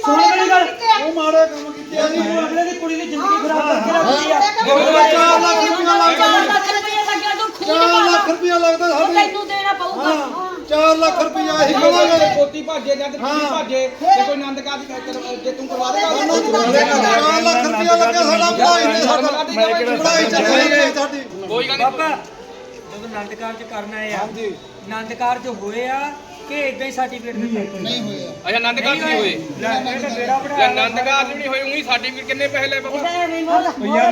ਸੁਣ ਮੇਰੀ ਗੱਲ। ਉਹ ਮਾੜੇ ਕੰਮ ਕੀਤੇ ਜੀ। ਤੂੰ ਅਗਲੇ ਦੀ ਕੁੜੀ ਦੀ ਜ਼ਿੰਦਗੀ ਖਰਾਬ ਕਰਕੇ ਰੱਖਦੀ ਆ। ਚਾਰ ਲੱਖ ਰੁਪਇਆ ਲੱਗਦਾ। ਚਾਰ ਲੱਖ ਰੁਪਏ ਲੱਗਿਆ ਤੂੰ ਖੂਨ 4 ਲੱਖ ਰੁਪਇਆ ਲੱਗਦਾ ਉਹ ਸਾਡੇ। ਤੈਨੂੰ ਦੇਣਾ ਪਊਗਾ। 4 ਲੱਖ ਰੁਪਇਆ ਅਸੀਂ ਕਵਾਂਗੇ। ਪੋਤੀ ਭਾਜੇ ਜਾਂ ਤੇ ਕੁੜੀ ਭਾਜੇ ਤੇ ਕੋਈ ਆਨੰਦ ਕਰ- ਜੇ ਤੂੰ ਕਰਵਾ ਦੇਗਾ ਉਹਨੂੰ 4 ਲੱਖ ਰੁਪਇਆ ਲੱਗਿਆ ਸਾਡਾ ਪੜਾਈ ਨੇ ਸਾਡਾ। ਪੜਾਈ ਚੱਲੀ ਗਈ ਸਾਡੀ। ਕੋਈ ਗੱਲ ਬਾਬਾ। ਜਦੋਂ ਆਨੰਦ ਕਾਰਜ ਕਰਨਾ ਹੈ ਆ ਆਨੰਦ ਕਾਰਜ ਹੋਏ ਆ ਕਿ ਇਦਾਂ ਹੀ ਸਰਟੀਫਿਕੇਟ ਦਿੱਤੇ ਨਹੀਂ ਹੋਇਆ। ਅਜਾ ਆਨੰਦ ਕਾਰਜ ਨਹੀਂ ਹੋਏ? ਲੈ ਇਹ ਤਾਂ ਬੇੜਾ ਜੇ ਬੜਾ ਆਨੰਦ ਕਾਰਜ ਵੀ ਨਹੀਂ ਹੋਏ ਉਹੀ ਸਰਟੀਫਿਕੇਟ ਕਿੰਨੇ ਪੈਸੇ ਲੈ ਬਾਬਾ? ਯਾਰ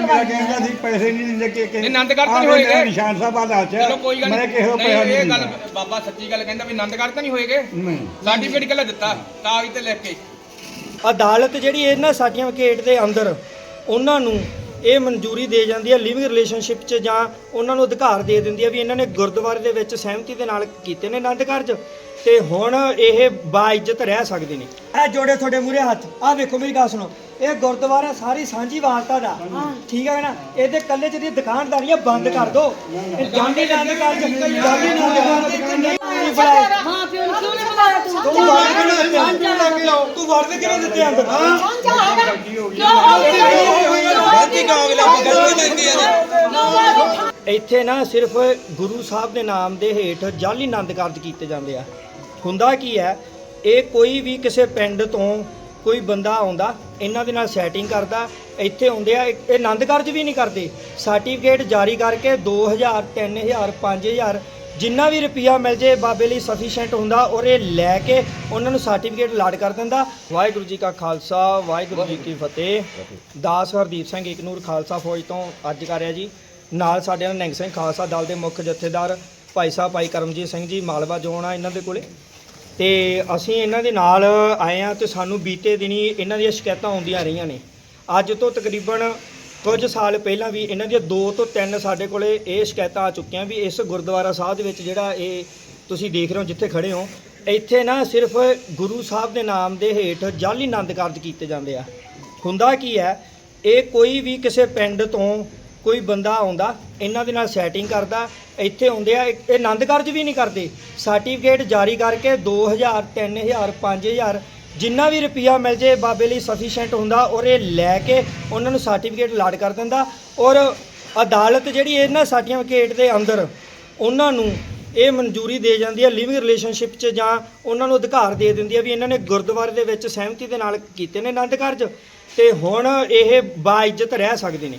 ਮੇਰਾ ਕਹਿੰਦਾ ਸੀ ਪੈਸੇ ਨਹੀਂ ਦਿੰਦੇ ਕਿ ਕਿ ਇਹ ਆਨੰਦ ਕਾਰਜ ਆਹ ਨਹੀਂ ਹੋਏਗੇ। ਮੇਰਾ ਨਿਸ਼ਾਨ ਸਾਹਿਬ ਆ ਚ ਚਲੋ ਕੋਈ ਗੱਲ ਮੈਂ ਕਿਸੇ ਨੂੰ ਨਹੀਂ ਪੈਸਾ ਨਹੀਂ, ਨਹੀਂ ਇਹ ਗੱਲ ਦਿੰਦਾ। ਬਾਬਾ ਸੱਚੀ ਗੱਲ ਕਹਿੰਦਾ ਵੀ ਆਨੰਦ ਕਾਰਜ ਤਾਂ ਨਹੀਂ ਹੋਏਗੇ? ਨਹੀਂ। ਸਰਟੀਫਿਕੇਟ ਕਿਹੜਾ ਦਿੱਤਾ ਕਾਗਜ਼ ਤੇ ਲਿਖ ਕੇ। ਅਦਾਲਤ ਜਿਹੜੀ ਇਹਨਾਂ ਸਰਟੀਫਿਕੇਟ ਦੇ ਅੰਦਰ ਉਹਨਾਂ ਨੂੰ ਇਹ ਮਨਜ਼ੂਰੀ ਦੇ ਜਾਂਦੀ ਹੈ ਲਿਵਿੰਗ ਰਿਲੇਸ਼ਨਸ਼ਿਪ 'ਚ ਜਾਂ ਉਹਨਾਂ ਨੂੰ ਅਧਿਕਾਰ ਦੇ ਦਿੰਦੀ ਹੈ ਵੀ ਇਹਨਾਂ ਨੇ ਗੁਰਦੁਆਰੇ ਦੇ ਵਿੱਚ ਸਹਿਮਤੀ ਦੇ ਨਾਲ ਕੀਤੇ ਨੇ ਆਨੰਦ ਕਾਰਜ ਤੇ ਹੁਣ ਇਹ ਬਾਇੱਜ਼ਤ ਰਹਿ ਸਕਦੇ ਨੇ ਇਹ ਜੋੜੇ ਤੁਹਾਡੇ ਮੂਰੇ ਹੱਥ ਆਹ ਵੇਖੋ ਮੇਰੀ ਗੱਲ ਸੁਣੋ। ਇਹ ਗੁਰਦੁਆਰਾ ਸਾਰੀ ਸਾਂਝੀ ਵਾਰਤਾ ਦਾ। ਠੀਕ ਹੈ ਨਾ? ਇਹਦੇ ਕੱਲੇ ਜਿਹੜੀ ਦੁਕਾਨਦਾਰੀਆਂ ਬੰਦ ਕਰ ਦੋ। ਇਹ ਜਾਂਦੀ ਜਾਂਦੀ ਨਹੀਂ ਮਾਂ ਪਿਓ ਨੂੰ ਕਿਉਂ ਨਹੀਂ ਬੁਲਾਇਆ ਤੂੰ ਤੂੰ ਤੂੰ ਵਰਦ ਦਿੱਤੇ ਅੰਦਰ? ਹੋ? ਇੱਥੇ ਨਾ ਸਿਰਫ ਗੁਰੂ ਸਾਹਿਬ ਦੇ ਨਾਮ ਦੇ ਹੇਠ ਜਾਲੀ ਆਨੰਦ ਕਾਰਜ ਕੀਤੇ ਜਾਂਦੇ ਆ। ਹੁੰਦਾ ਕੀ ਹੈ? ਇਹ ਕੋਈ ਵੀ ਕਿਸੇ ਪਿੰਡ ਤੋਂ ਕੋਈ ਬੰਦਾ ਆਉਂਦਾ, ਇਹਨਾਂ ਦੇ ਨਾਲ ਸੈਟਿੰਗ ਕਰਦਾ, ਇੱਥੇ ਆਉਂਦੇ ਆ, ਇਹ ਆਨੰਦ ਕਾਰਜ ਵੀ ਨਹੀਂ ਕਰਦੇ। ਸਰਟੀਫਿਕੇਟ ਜਾਰੀ ਕਰਕੇ 2000 3000 5000 ਜਿੰਨਾ ਵੀ ਰੁਪਿਆ ਮਿਲ ਜੇ, ਬਾਬੇ ਲਈ ਸਫੀਸ਼ੀਐਂਟ ਹੁੰਦਾ ਔਰ ਇਹ ਲੈ ਕੇ ਉਹਨਾਂ ਨੂੰ ਸਰਟੀਫਿਕੇਟ ਲਾਡ ਕਰ ਦਿੰਦਾ। ਵਾਹਿਗੁਰੂ ਜੀ ਕਾ ਖਾਲਸਾ, ਵਾਹਿਗੁਰੂ ਜੀ ਕੀ ਫਤਿਹ। ਦਾਸ ਹਰਦੀਪ ਸਿੰਘ ਇਕਨੂਰ ਖਾਲਸਾ ਫੌਜ ਤੋਂ ਅੱਜ ਕਰ ਰਿਹਾ ਜੀ। ਨਾਲ ਸਾਡੇ ਨਾਲ ਨਿਹੰਗ ਸਿੰਘ ਖਾਲਸਾ ਦਲ ਦੇ ਮੁੱਖ ਜਥੇਦਾਰ ਭਾਈ ਸਾਹਿਬ ਭਾਈ ਕਰਮਜੀਤ ਸਿੰਘ ਜੀ, ਮਾਲਵਾ ਜੋਨ ਆ ਇਹਨਾਂ ਦੇ ਕੋਲੇ। ਤੇ ਅਸੀਂ ਇਹਨਾਂ ਦੇ ਨਾਲ ਆਏ ਆ ਤੇ ਸਾਨੂੰ ਬੀਤੇ ਦਿਨੀ ਇਹਨਾਂ ਦੀਆਂ ਸ਼ਿਕਾਇਤਾਂ ਆਉਂਦੀਆਂ ਰਹੀਆਂ ਨੇ। ਅੱਜ ਤੋਂ ਤਕਰੀਬਨ ਕੁਝ ਸਾਲ ਪਹਿਲਾਂ ਵੀ ਇਹਨਾਂ ਦੀਆਂ 2 ਤੋਂ 3 ਸਾਡੇ ਕੋਲੇ ਇਹ ਸ਼ਿਕਾਇਤਾਂ ਆ ਚੁੱਕੀਆਂ ਵੀ ਇਸ ਗੁਰਦੁਆਰਾ ਸਾਹਿਬ ਦੇ ਵਿੱਚ ਜਿਹੜਾ ਇਹ ਤੁਸੀਂ ਦੇਖ ਰਹੇ ਹੋ ਜਿੱਥੇ ਖੜੇ ਹੋ, ਇੱਥੇ ਨਾ ਸਿਰਫ ਗੁਰੂ ਸਾਹਿਬ ਦੇ ਨਾਮ ਦੇ ਹੇਠ ਜਾਲੀ ਆਨੰਦ ਕਾਰਜ ਕੀਤੇ ਜਾਂਦੇ ਆ। ਹੁੰਦਾ ਕੀ ਹੈ, ਇਹ ਕੋਈ ਵੀ ਕਿਸੇ ਪਿੰਡ ਤੋਂ ਕੋਈ ਬੰਦਾ ਆਉਂਦਾ, ਇਹਨਾਂ ਦੇ ਨਾਲ ਸੈਟਿੰਗ ਕਰਦਾ, ਇੱਥੇ ਆਉਂਦੇ ਆ, ਇਹ ਆਨੰਦ ਕਾਰਜ ਵੀ ਨਹੀਂ ਕਰਦੇ। ਸਰਟੀਫਿਕੇਟ ਜਾਰੀ ਕਰਕੇ 2000 3000 5000 ਜਿੰਨਾ ਵੀ ਰੁਪਿਆ ਮਿਲ ਜੇ, ਬਾਬੇ ਲਈ ਸਫੀਸ਼ੀਐਂਟ ਹੁੰਦਾ, ਔਰ ਇਹ ਲੈ ਕੇ ਉਹਨਾਂ ਨੂੰ ਸਰਟੀਫਿਕੇਟ ਲਾਡ ਕਰ ਦਿੰਦਾ। ਔਰ ਅਦਾਲਤ ਜਿਹੜੀ ਇਹਨਾਂ ਸਰਟੀਫਿਕੇਟ ਦੇ ਅੰਦਰ, ਉਹਨਾਂ ਨੂੰ ਇਹ ਮਨਜ਼ੂਰੀ ਦੇ ਜਾਂਦੀ ਹੈ ਲਿਵਿੰਗ ਰਿਲੇਸ਼ਨਸ਼ਿਪ 'ਚ ਜਾਂ ਉਹਨਾਂ ਨੂੰ ਅਧਿਕਾਰ ਦੇ ਦਿੰਦੀ ਹੈ ਵੀ ਇਹਨਾਂ ਨੇ ਗੁਰਦੁਆਰੇ ਦੇ ਵਿੱਚ ਸਹਿਮਤੀ ਦੇ ਨਾਲ ਕੀਤੇ ਨੇ ਆਨੰਦ ਕਾਰਜ। ਤੇ ਹੁਣ ਇਹ ਬਾਇੱਜ਼ਤ ਰਹਿ ਸਕਦੇ ਨੇ।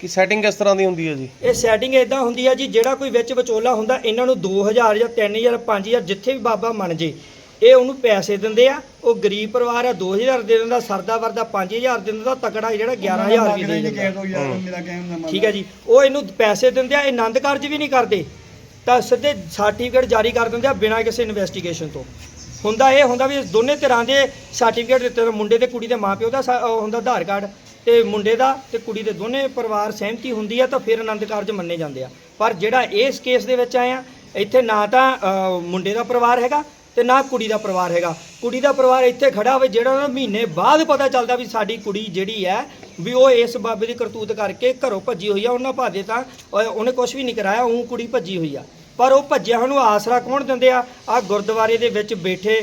ਕੀ ਸੈਟਿੰਗ ਕਿਸ ਤਰ੍ਹਾਂ ਦੀ ਹੁੰਦੀ ਹੈ ਜੀ? ਇਹ ਸੈਟਿੰਗ ਇਦਾਂ ਹੁੰਦੀ ਆ ਜੀ ਜਿਹੜਾ ਕੋਈ ਵਿੱਚ ਵਿਚੋਲਾ ਹੁੰਦਾ ਇਹਨਾਂ ਨੂੰ 2000 ਜਾਂ 3000 5000 ਜਿੱਥੇ ਵੀ ਬਾਬਾ ਮੰਨ ਜੇ ਇਹ ਉਹਨੂੰ ਪੈਸੇ ਦਿੰਦੇ ਆ। ਉਹ ਗਰੀਬ ਪਰਿਵਾਰ ਆ 2000 ਦੇ ਦਿੰਦਾ ਸਰਦਾ ਵਰਦਾ 5000 ਦੇ ਦਿੰਦਾ ਤਕੜਾ ਜਿਹੜਾ 11000 ਵੀ ਦੇ ਦਿੰਦਾ। ਠੀਕ ਹੈ ਜੀ। ਉਹ ਇਹਨੂੰ ਪੈਸੇ ਦਿੰਦੇ ਆ ਇਹ ਆਨੰਦ ਕਾਰਜ ਵੀ ਨਹੀਂ ਕਰਦੇ। ਤਾਂ ਸਿੱਧੇ ਸਰਟੀਫਿਕੇਟ ਜਾਰੀ ਕਰ ਦਿੰਦੇ ਆ ਬਿਨਾਂ ਕਿਸੇ ਇਨਵੈਸਟੀਗੇਸ਼ਨ ਤੋਂ। ਹੁੰਦਾ ਇਹ ਹੁੰਦਾ ਵੀ ਦੋਨੇ ਤਰ੍ਹਾਂ ਦੇ ਸਰਟੀਫਿਕੇਟ ਦਿੱਤੇ ਮੁੰਡੇ ਤੇ ਕੁੜੀ ਦੇ ਮਾਪਿਓ ਦਾ ਹੁੰਦਾ ਆਧਾਰ ਕਾਰਡ। ਤੇ ਮੁੰਡੇ ਦਾ ਤੇ ਕੁੜੀ ਦੇ ਦੋਨੇ ਪਰਿਵਾਰ ਸਹਿਮਤੀ ਹੁੰਦੀ ਆ ਤਾਂ ਫਿਰ ਆਨੰਦ ਕਾਰਜ ਮੰਨੇ ਜਾਂਦੇ ਆ। ਪਰ ਜਿਹੜਾ ਇਸ ਕੇਸ ਦੇ ਵਿੱਚ ਆਏ ਆ ਇੱਥੇ ਨਾ ਤਾਂ ਅ, ਮੁੰਡੇ ਦਾ ਪਰਿਵਾਰ ਹੈਗਾ ਤੇ ਨਾ ਕੁੜੀ ਦਾ ਪਰਿਵਾਰ ਹੈਗਾ। ਕੁੜੀ ਦਾ ਪਰਿਵਾਰ ਇੱਥੇ ਖੜਾ ਹੋਵੇ ਜਿਹੜਾ ਉਹਨਾਂ ਮਹੀਨੇ ਬਾਅਦ ਪਤਾ ਚੱਲਦਾ ਵੀ ਸਾਡੀ ਕੁੜੀ ਜਿਹੜੀ ਹੈ ਵੀ ਉਹ ਇਸ ਬਾਬੇ ਦੀ ਕਰਤੂਤ ਕਰਕੇ ਘਰੋਂ ਭੱਜੀ ਹੋਈ ਆ ਉਹਨਾਂ ਭਾਦੇ ਤਾਂ ਉਹ- ਉਹਨੇ ਕੁਝ ਵੀ ਨਹੀਂ ਕਰਾਇਆ ਉਹ ਕੁੜੀ ਭੱਜੀ ਹੋਈ ਆ। ਪਰ ਉਹ ਭੱਜਿਆ ਨੂੰ ਆਸਰਾ ਕੌਣ ਦਿੰਦੇ ਆ? ਆ ਗੁਰਦੁਆਰੇ ਦੇ ਵਿੱਚ ਬੈਠੇ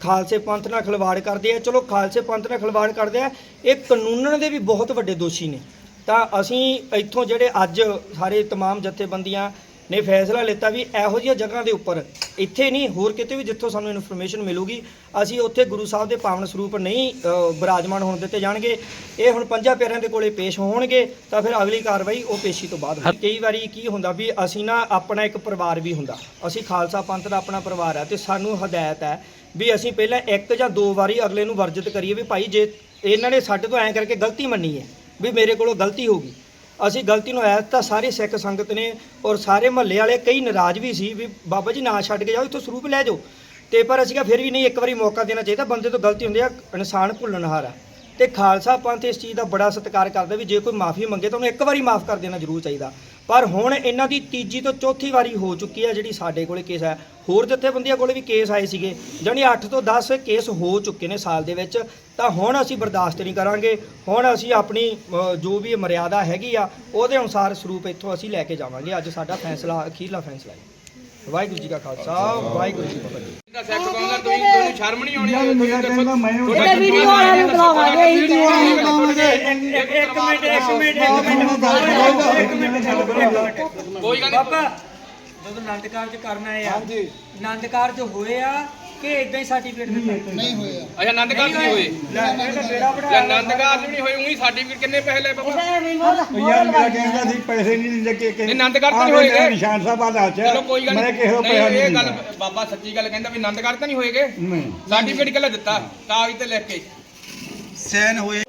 ਖਾਲਸੇ ਪੰਥ ਨਾਲ ਖਿਲਵਾੜ ਕਰਦੇ ਆ ਚਲੋ ਖਾਲਸੇ ਪੰਥ ਨਾਲ ਖਿਲਵਾੜ ਕਰਦੇ ਆ ਇਹ ਕਾਨੂੰਨ ਦੇ ਵੀ ਬਹੁਤ ਵੱਡੇ ਦੋਸ਼ੀ ਨੇ ਤਾਂ ਅਸੀਂ ਇੱਥੋਂ ਜਿਹੜੇ ਅੱਜ ਸਾਰੇ तमाम ਜਥੇਬੰਦੀਆਂ ਨੇ ਫੈਸਲਾ ਲਿੱਤਾ ਵੀ ਇਹੋ ਜਿਹੀਆਂ ਜਗ੍ਹਾ ਦੇ ਉੱਪਰ ਇੱਥੇ ਨਹੀਂ ਹੋਰ ਕਿਤੇ ਵੀ ਜਿੱਥੋਂ ਸਾਨੂੰ ਇਨਫੋਰਮੇਸ਼ਨ ਮਿਲੂਗੀ ਅਸੀਂ ਉੱਥੇ ਗੁਰੂ ਸਾਹਿਬ ਦੇ ਪਾਵਨ ਸਰੂਪ ਨਹੀਂ ਅ, ਬਿਰਾਜਮਾਨ ਹੋਣ ਦਿੱਤੇ ਜਾਣਗੇ ਇਹ ਹੁਣ ਪੰਜਾਂ ਪਿਆਰਿਆਂ ਦੇ ਕੋਲੇ ਪੇਸ਼ ਹੋਣਗੇ ਤਾਂ ਫਿਰ ਅਗਲੀ ਕਾਰਵਾਈ ਉਹ ਪੇਸ਼ੀ ਤੋਂ ਬਾਅਦ ਹੋਵੇਗੀ। ਕਈ ਵਾਰੀ ਕੀ ਹੁੰਦਾ ਵੀ ਅਸੀਂ ਨਾ ਆਪਣਾ ਇੱਕ ਪਰਿਵਾਰ ਵੀ ਹੁੰਦਾ ਅਸੀਂ ਖਾਲਸਾ ਪੰਥ ਦਾ ਆਪਣਾ ਪਰਿਵਾਰ ਹੈ ਤੇ ਸਾਨੂੰ ਹਦਾਇਤ ਹੈ ਵੀ ਅਸੀਂ ਪਹਿਲਾਂ ਇੱਕ ਜਾਂ ਦੋ ਵਾਰੀ ਅਗਲੇ ਨੂੰ ਵਰਜਿਤ ਕਰੀਏ ਵੀ ਭਾਈ ਜੇ ਇਹਨਾਂ ਨੇ ਸਾਡੇ ਤੋਂ ਐਂ ਕਰਕੇ ਗਲਤੀ ਮੰਨੀ ਹੈ ਵੀ ਮੇਰੇ ਕੋਲੋਂ ਗਲਤੀ ਹੋ ਗਈ। ਅਸੀਂ ਗਲਤੀ ਨੂੰ ਐਤ ਤਾਂ ਸਾਰੇ ਸਿੱਖ ਸੰਗਤ ਨੇ ਔਰ ਸਾਰੇ ਮਹੱਲੇ ਵਾਲੇ ਕਈ ਨਾਰਾਜ਼ ਵੀ ਸੀ ਵੀ ਬਾਬਾ ਜੀ ਨਾ ਛੱਡ ਕੇ ਜਾਓ, ਇੱਥੋਂ ਸਰੂਪ ਲੈ ਜਾਓ। ਤੇ ਪਰ ਅਸੀਂ ਕਿਹਾ ਫਿਰ ਵੀ ਨਹੀਂ, ਇੱਕ ਵਾਰੀ ਮੌਕਾ ਦੇਣਾ ਚਾਹੀਦਾ, ਬੰਦੇ ਤੋਂ ਗਲਤੀ ਹੁੰਦੀ ਆ, ਇਨਸਾਨ ਭੁੱਲਣਹਾਰ ਆ। ਤੇ ਖਾਲਸਾ ਪੰਥ ਇਸ ਚੀਜ਼ ਦਾ ਬੜਾ ਸਤਿਕਾਰ ਕਰਦਾ ਵੀ ਜੇ ਕੋਈ ਮਾਫੀ ਮੰਗੇ ਤਾਂ ਉਹਨੂੰ ਇੱਕ ਵਾਰੀ ਮਾਫ ਕਰ ਦੇਣਾ ਜ਼ਰੂਰ ਚਾਹੀਦਾ। ਪਰ ਹੁਣ ਇਹਨਾਂ ਦੀ ਤੀਜੀ ਤੋਂ ਚੌਥੀ ਵਾਰੀ ਹੋ ਚੁੱਕੀ ਹੈ ਜਿਹੜੀ ਸਾਡੇ ਕੋਲੇ ਕੇਸ ਹੈ। ਹੋਰ ਜਥੇਬੰਦੀਆਂ ਕੋਲੇ ਵੀ ਕੇਸ ਆਏ ਸੀਗੇ। ਜਾਣੀ 8 ਤੋਂ 10 ਕੇਸ ਹੋ ਚੁੱਕੇ ਨੇ ਸਾਲ ਦੇ ਵਿੱਚ। ਤਾਂ ਹੁਣ ਅਸੀਂ ਬਰਦਾਸ਼ਤ ਨਹੀਂ ਕਰਾਂਗੇ। ਹੁਣ ਅਸੀਂ ਆਪਣੀ ਜੋ ਵੀ ਮਰਿਆਦਾ ਹੈਗੀ ਆ, ਉਹਦੇ ਅਨੁਸਾਰ ਸਰੂਪ ਇੱਥੋਂ ਅਸੀਂ ਲੈ ਕੇ ਜਾਵਾਂਗੇ। ਅੱਜ ਸਾਡਾ ਫੈਸਲਾ, ਅਖੀਰਲਾ ਫੈਸਲਾ ਹੈ। ਵਾਹਿਗੁਰੂ ਜੀ ਕਾ ਖਾਲਸਾ ਵਾਹਿਗੁਰੂ ਜੀ ਕੀ ਫਤਿਹ। ਦਾ ਸੈਕਸ ਕਹੂੰਗਾ ਤੁਸੀਂ ਤੁਹਾਨੂੰ ਸ਼ਰਮ ਨਹੀਂ ਆਉਣੀ ਯਾਰ ਮੇਰਾ ਕਹਿੰਦਾ ਮੈਂ ਉਹ ਇਹਦੇ ਵੀਡੀਓ ਵਾਲਿਆਂ ਨੂੰ ਬੁਲਾਵਾਂਗੇ ਇਹੀ ਤੇ ਇੱਕ ਮਿੰਟ ਇੱਕ ਮਿੰਟ ਇੱਕ ਮਿੰਟ ਕੋਈ ਗੱਲ ਨਹੀਂ। ਬਾਬਾ ਜਦੋਂ ਆਨੰਦ ਕਾਰਜ ਕਰਨਾ ਹੈ ਆ ਆਨੰਦ ਕਾਰਜ ਹੋਏ ਆ ਕਿ ਇਦਾਂ ਹੀ ਸਰਟੀਫਿਕੇਟ ਦਿੱਤਾ? ਨਹੀਂ ਹੋਇਆ। ਅੱਛਾ ਆਨੰਦ ਕਾਰਜ ਨਹੀਂ ਹੋਏ? ਲੈ ਇਹ ਤਾਂ ਬੇੜਾ ਜੇ ਆਨੰਦ ਕਾਰਜ ਵੀ ਨਹੀਂ ਹੋਏ ਉਹੀ ਸਰਟੀਫਿਕੇਟ ਕਿੰਨੇ ਪੈਸੇ ਲਏ ਬਾਬਾ? ਯਾਰ ਮੇਰਾ ਕਹਿੰਦਾ ਸੀ ਪੈਸੇ ਨਹੀਂ ਦਿੰਦੇ ਕਿ ਕਿ ਨਹੀਂ, ਆਨੰਦ ਕਾਰਜ ਤਾਂ ਨਹੀਂ ਆਹ ਹੋਏਗੇ। ਨਿਸ਼ਾਨ ਸਾਹਿਬ ਆ। ਚ ਚਲੋ ਕੋਈ ਗੱਲ ਮੈਂ ਕਿਸੇ ਨੂੰ ਨਹੀਂ ਪੈਸਾ ਇਹ ਨਹੀਂ ਗੱਲ ਦਿੰਦਾ। ਬਾਬਾ ਸੱਚੀ ਗੱਲ ਕਹਿੰਦਾ ਵੀ ਆਨੰਦ ਕਾਰਜ ਤਾਂ ਨਹੀਂ ਹੋਏਗੇ ਨਹੀਂ। ਸਰਟੀਫਿਕੇਟ ਕਿਹੜਾ ਦਿੱਤਾ ਕਾਗਜ਼ ਤੇ ਲਿਖ ਕੇ। ਸੈਨ ਹੋਏ।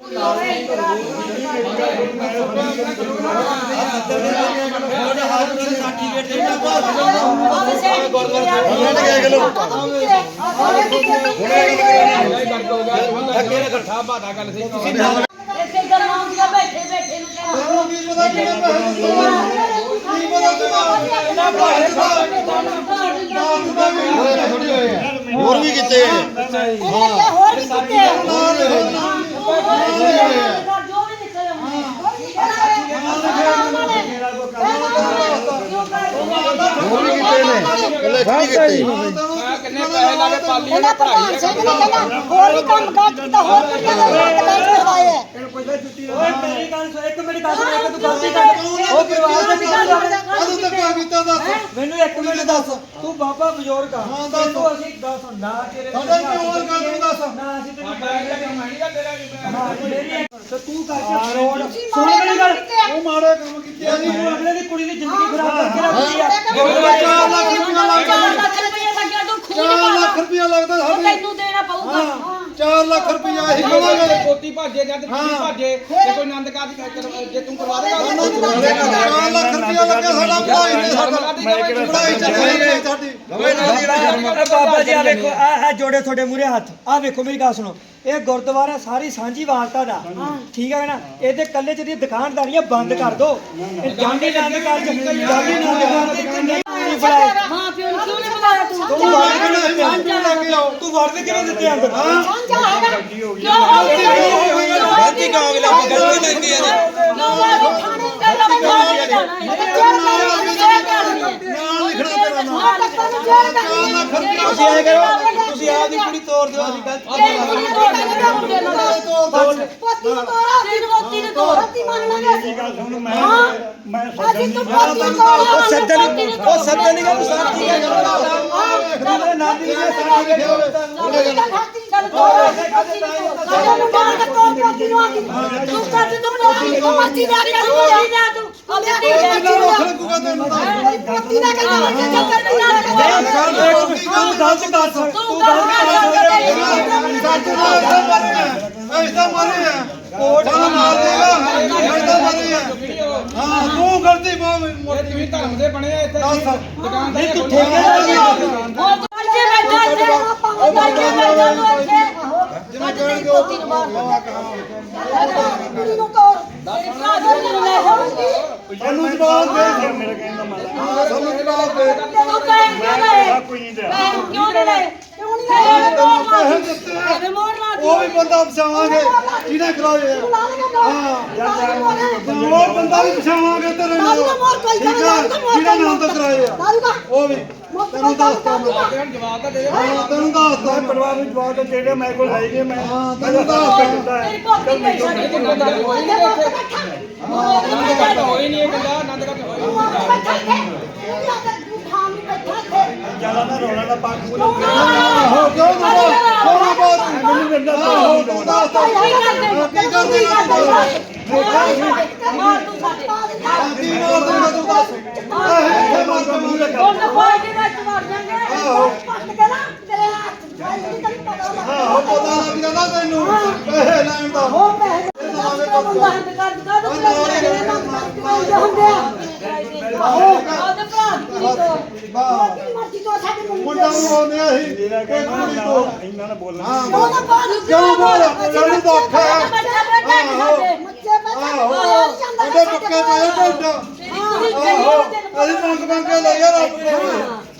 ਹੋਰ ਵੀ ਕਿਤੇ? ਹੋਰ ਵੀ ਕਿਤੇ? ਵੀ ਕਿਤੇ ਨੇ। ਇਲੈਕਸ਼ਨ ਕਿਤੇ ਕਿੰਨੇ ਪੈਸੇ ਲਾ ਕੇ ਪਾਲੀ ਉਹਨੇ ਪੜਾਈ ਹੈ ਹੋਰ ਵੀ ਕੰਮ ਕਰ ਕੀਤਾ ਹੋਰ ਕੁੜੀਆਂ ਦੇ ਹੱਥ ਲੈ ਕੇ ਆਏ ਓਏ ਮੇਰੀ ਗੱਲ ਸੁਣ ਇੱਕ ਮਿੰਟ ਗੱਲ ਸੁਣ ਇੱਕ ਤੂੰ ਗਲਤੀ ਕਰ ਉਹ ਪਰਿਵਾਰ ਦੇ ਵਿੱਚ ਅਦੋਂ ਤੱਕ ਆ ਕੀਤਾ ਦੱਸ। ਮੈਨੂੰ ਇੱਕ ਮਿੰਟ ਦੱਸ। ਤੂੰ ਬਾਬਾ ਬਜ਼ੁਰਗ ਆ। ਹਾਂ, ਦੱਸ। ਤੂੰ ਅਸੀਂ ਦੱਸ ਨਾ ਤੇਰੇ ਸਾਡਾ ਕਿਉਂ ਹੋਰ ਗੱਲ ਨੂੰ ਦੱਸ। ਨਾ ਅਸੀਂ ਤੈਨੂੰ ਕੰਮ ਹੈ ਨਹੀਂ ਤੇਰਾ ਕੀ ਹਾਂ, ਮੇਰੀ ਤੇ ਤੂੰ ਕਰਕੇ ਫਰੋਡ ਸੁਣ ਮੇਰੀ ਗੱਲ। ਉਹ ਮਾੜੇ ਕੰਮ ਕੀਤੇ ਤੂੰ ਅਗਲੇ ਦੀ ਕੁੜੀ ਦੀ ਜ਼ਿੰਦਗੀ ਖਰਾਬ ਕਰਕੇ ਰੱਖਦੀ ਆ। ਗੁਰਦੁਆਰੇ ਚਾਰ ਲੱਖ ਰੁਪਇਆ ਲੱਗਦਾ 4 ਲੱਖ ਰੁਪਏ ਤੂੰ ਖੂਨ 4 ਲੱਖ ਰੁਪਇਆ ਲੱਗਦਾ ਉਹ ਸਾਡੇ। ਤੈਨੂੰ ਦੇਣਾ ਪਊਗਾ। 4 ਲੱਖ ਰੁਪਇਆ ਅਸੀਂ ਕਮਾਂਗੇ। ਪੋਤੀ ਭਾਜੇ ਜਾਂ ਤੇ ਕੁੜੀ ਭਾਜੇ ਕੋਈ ਆਨੰਦ ਕਰ- ਜੇ ਤੂੰ ਕਰਵਾ ਦੇਗਾ ਉਹਨੂੰ 4 ਲੱਖ ਰੁਪਇਆ ਲੱਗਿਆ ਸਾਡਾ ਭਾਈ ਨੇ ਸਾਡਾ। ਪੜਾਈ ਚੱਲੀ ਸਾਡੀ। ਆ ਬਾਬਾ ਜੀ ਆ। ਵੇਖੋ ਆ ਜੋੜੇ ਤੁਹਾਡੇ ਮੂਰੇ ਹੱਥ। ਆ ਵੇਖੋ ਮੇਰੀ ਗੱਲ ਸੁਣੋ। ਇਹ ਗੁਰਦੁਆਰਾ ਸਾਰੀ ਸਾਂਝੀ ਵਾਰਤਾ ਦਾ। ਠੀਕ ਹੈ ਨਾ? ਇਹਦੇ ਕੱਲੇ ਚ ਦੀ ਦੁਕਾਨਦਾਰੀਆਂ ਬੰਦ ਕਰ ਦੋ। ਇਹ ਜਾਂਦੀ ਨੰਦ ਕਰ ਜਾਂਦੀ ਨੰਦ ਕਰ ਤੇ ਨਹੀਂ ਬੁਲਾਇਆ ਮਾਂ ਪਿਓ ਨੂੰ ਕਿਉਂ ਨਹੀਂ ਬੁਲਾਇਆ ਤੂੰ? ਤੂੰ ਕੇ ਨਾ ਲੈ ਕੇ ਆਓ। ਤੂੰ ਵਰਦ ਕਿਵੇਂ ਦਿੱਤੇ ਅੰਦਰ? ਸਾਂਝਾ ਹੈਗਾ ਕਿਉਂ ਹੋ ਗਿਆ ਗਲਤੀ ਹੋ ਗਈ? ਗਲਤੀ ਲੈਂਦੀ ਹੈ ਹੈ ਹਾਂ ਨੂੰ ਹੈ ਤੁਸੀਂ ਐ ਕਰੋ ਤੁਸੀਂ ਆਪਦੀ ਕੁੜੀ ਤੋੜ ਦਿਓ ਅਸੀਂ ਗਲਤ ਗੱਲ ਹਾਂ। ਉਹ ਸੱਜਣ ਉਹ ਸੱਜਣ ਨਹੀਂ ਗੱਲ ਸਾਥੀ ਹੈ। ਹਾਂ ਨਾਦੀ ਨੇ ਸਾਡੀ ਚੱਲ ਤੋੜ ਸਾਡਾ ਮੁੰਡਾ ਦਾ ਤੋੜ। ਪੋਤੀ ਨੂੰ ਆ ਕੇ ਤੂੰ ਮਰਜ਼ੀ ਦਾ ਕੇ ਤੂੰ ਤੂੰ ਦੀ ਲੱਗੂਗਾ ਤੈਨੂੰ ਤਾਂ ਦਾ ਨਹੀਂ ਨਾ ਤੂੰ ਗਲਤ ਤੂੰ ਗੱਲ ਐਸਾ ਮਾਰੇ ਕੋਟ ਮਾਰ ਦੇਗਾ ਐਸਾ ਮਾਰੇ ਹਾਂ ਤੂੰ ਗਲਤੀ ਇਹ ਤੁਸੀਂ ਧਰਮ ਦੇ ਬਣੇ ਆ ਇੱਥੇ ਦੁਕਾਨ ਨਹੀਂ ਤੂੰ ਠੇਕੇਦਾਰ ਨਹੀਂ ਉਹ ਬੱਚੇ ਬੈਠਾ ਇੱਥੇ ਉਹ ਬੱਚੇ ਬੈਠਾ ਨੂੰ ਇੱਥੇ ਜਿਵੇਂ ਕਹਿਣਗੇ ਉਹ ਕੁੜੀ ਨੂੰ ਤੋੜ ਦੀ। ਦੇ ਜਵਾਬ ਦੇ। ਕੋਈ ਨਹੀਂ ਦਿਆ ਪੈਸੇ ਦਿੱਤੇ। ਉਹ ਵੀ ਬੰਦਾ ਪਛਾਵਾਂਗੇ। ਜਿਹਨੇ ਕਰਾਏ ਆ। ਹਾਂ। ਉਹ ਬੰਦਾ ਵੀ ਪਛਾਵਾਂਗੇ ਤੇਰੇ ਨਾਲ। ਠੀਕ ਆ? ਜਿਹਨੇ ਨਾਮ ਤੋਂ ਕਰਾਏ ਆ। ਉਹ ਵੀ ਤੈਨੂੰ ਦੱਸਤਾ ਮੈਂ ਜਵਾਬ ਤਾਂ ਦੇ ਦੇ ਹਾਂ ਤੈਨੂੰ ਦੱਸਤਾ ਮੈਂ ਪਰਿਵਾਰ ਨੂੰ ਜਵਾਬ ਤਾਂ ਦੇ ਦੇ ਮੇਰੇ ਕੋਲ ਹੈ ਹੀ ਮੈਂ ਹਾਂ ਤੈਨੂੰ ਦੱਸਤਾ ਤੇਰੀ ਭੋਤੀ ਪੈਸਾ ਕਿੱਥੇ ਦਾ ਕੋਈ ਨਹੀਂ ਹੋਈ ਨਹੀਂ ਇਹ ਗੱਲਾਂ ਆਨੰਦ ਕਰਕੇ ਹੋਈ ਜ਼ਿਆਦਾ ਨਾ ਰੋਣਾ ਦਾ ਪਾਕ ਪੂਰਾ ਹੋ ਕਿਉਂ ਨਾ ਕਿਉਂ ਮਾਰੋ ਮੈਨੂੰ ਕਹਿੰਦਾ ਆਹੋ ਤੂੰ ਦੱਸ ਭਾਈ ਕੀ ਕਰਦੇ ਕੀ ਕਰਦੇ ਮਾਰ ਤੂੰ ਸਾਡੇ ਕੀ ਮਾਰ ਦੂੰਗਾ ਤੂੰ ਦੱਸ ਆਹ ਇੱਥੇ ਮਾਰ ਕੇ ਮੂੰਹ ਲੱਗਾ ਉਹ ਤਾਂ ਬਾਹਰ ਦੇ ਵਿੱਚ ਵੜ ਜਾਣਗੇ ਪੱਟ ਕੇ ਨਾ ਤੇਰੇ ਹੱਥ ਭਾਈ ਨਹੀਂ ਤੈਨੂੰ ਪਤਾ ਲੱਗਾ ਆਹੋ ਪਤਾ ਲੱਗ ਜਾਂਦਾ ਤੈਨੂੰ ਪੈਸੇ ਲੈਣ ਦਾ ਉਹ ਪੈਸੇ ਦਾ ਬੰਦਾ ਹੰਦ ਕਰ ਦਿੱਤਾ ਤੂੰ ਪੈਸੇ ਹੁੰਦੇ ਆ ਆਹੋ ਉਹਦੇ ਭਰਾ ਦੀ ਕੁੜੀ ਤੋਂ ਉਹ ਕੀ ਮਰਜ਼ੀ ਤੋਂ ਸਾਡੇ ਮੁੰਡੇ ਮੁੰਡਾ ਨੂੰ ਆਉਂਦੇ ਆ ਅਸੀਂ ਇਹ ਕੁੜੀ ਨਾ ਤੋਂ ਇਹਨਾਂ ਨੇ ਬੋਲਣਾ ਹਾਂ ਬਾਹਰ ਕਿਉਂ ਬੋਲ ਮੈਨੂੰ ਤਾਂ ਔਖਾ ਹੈ ਮੱਚੇ ਬੈਠਾ ਉਹਦੇ ਪੱਕੇ ਪਏ ਢੋਡਾ ਆਹੋ ਅਸੀਂ ਮੰਗ ਮੰਗ ਕੇ ਲੈ ਯਾਰ ਆਪਣੇ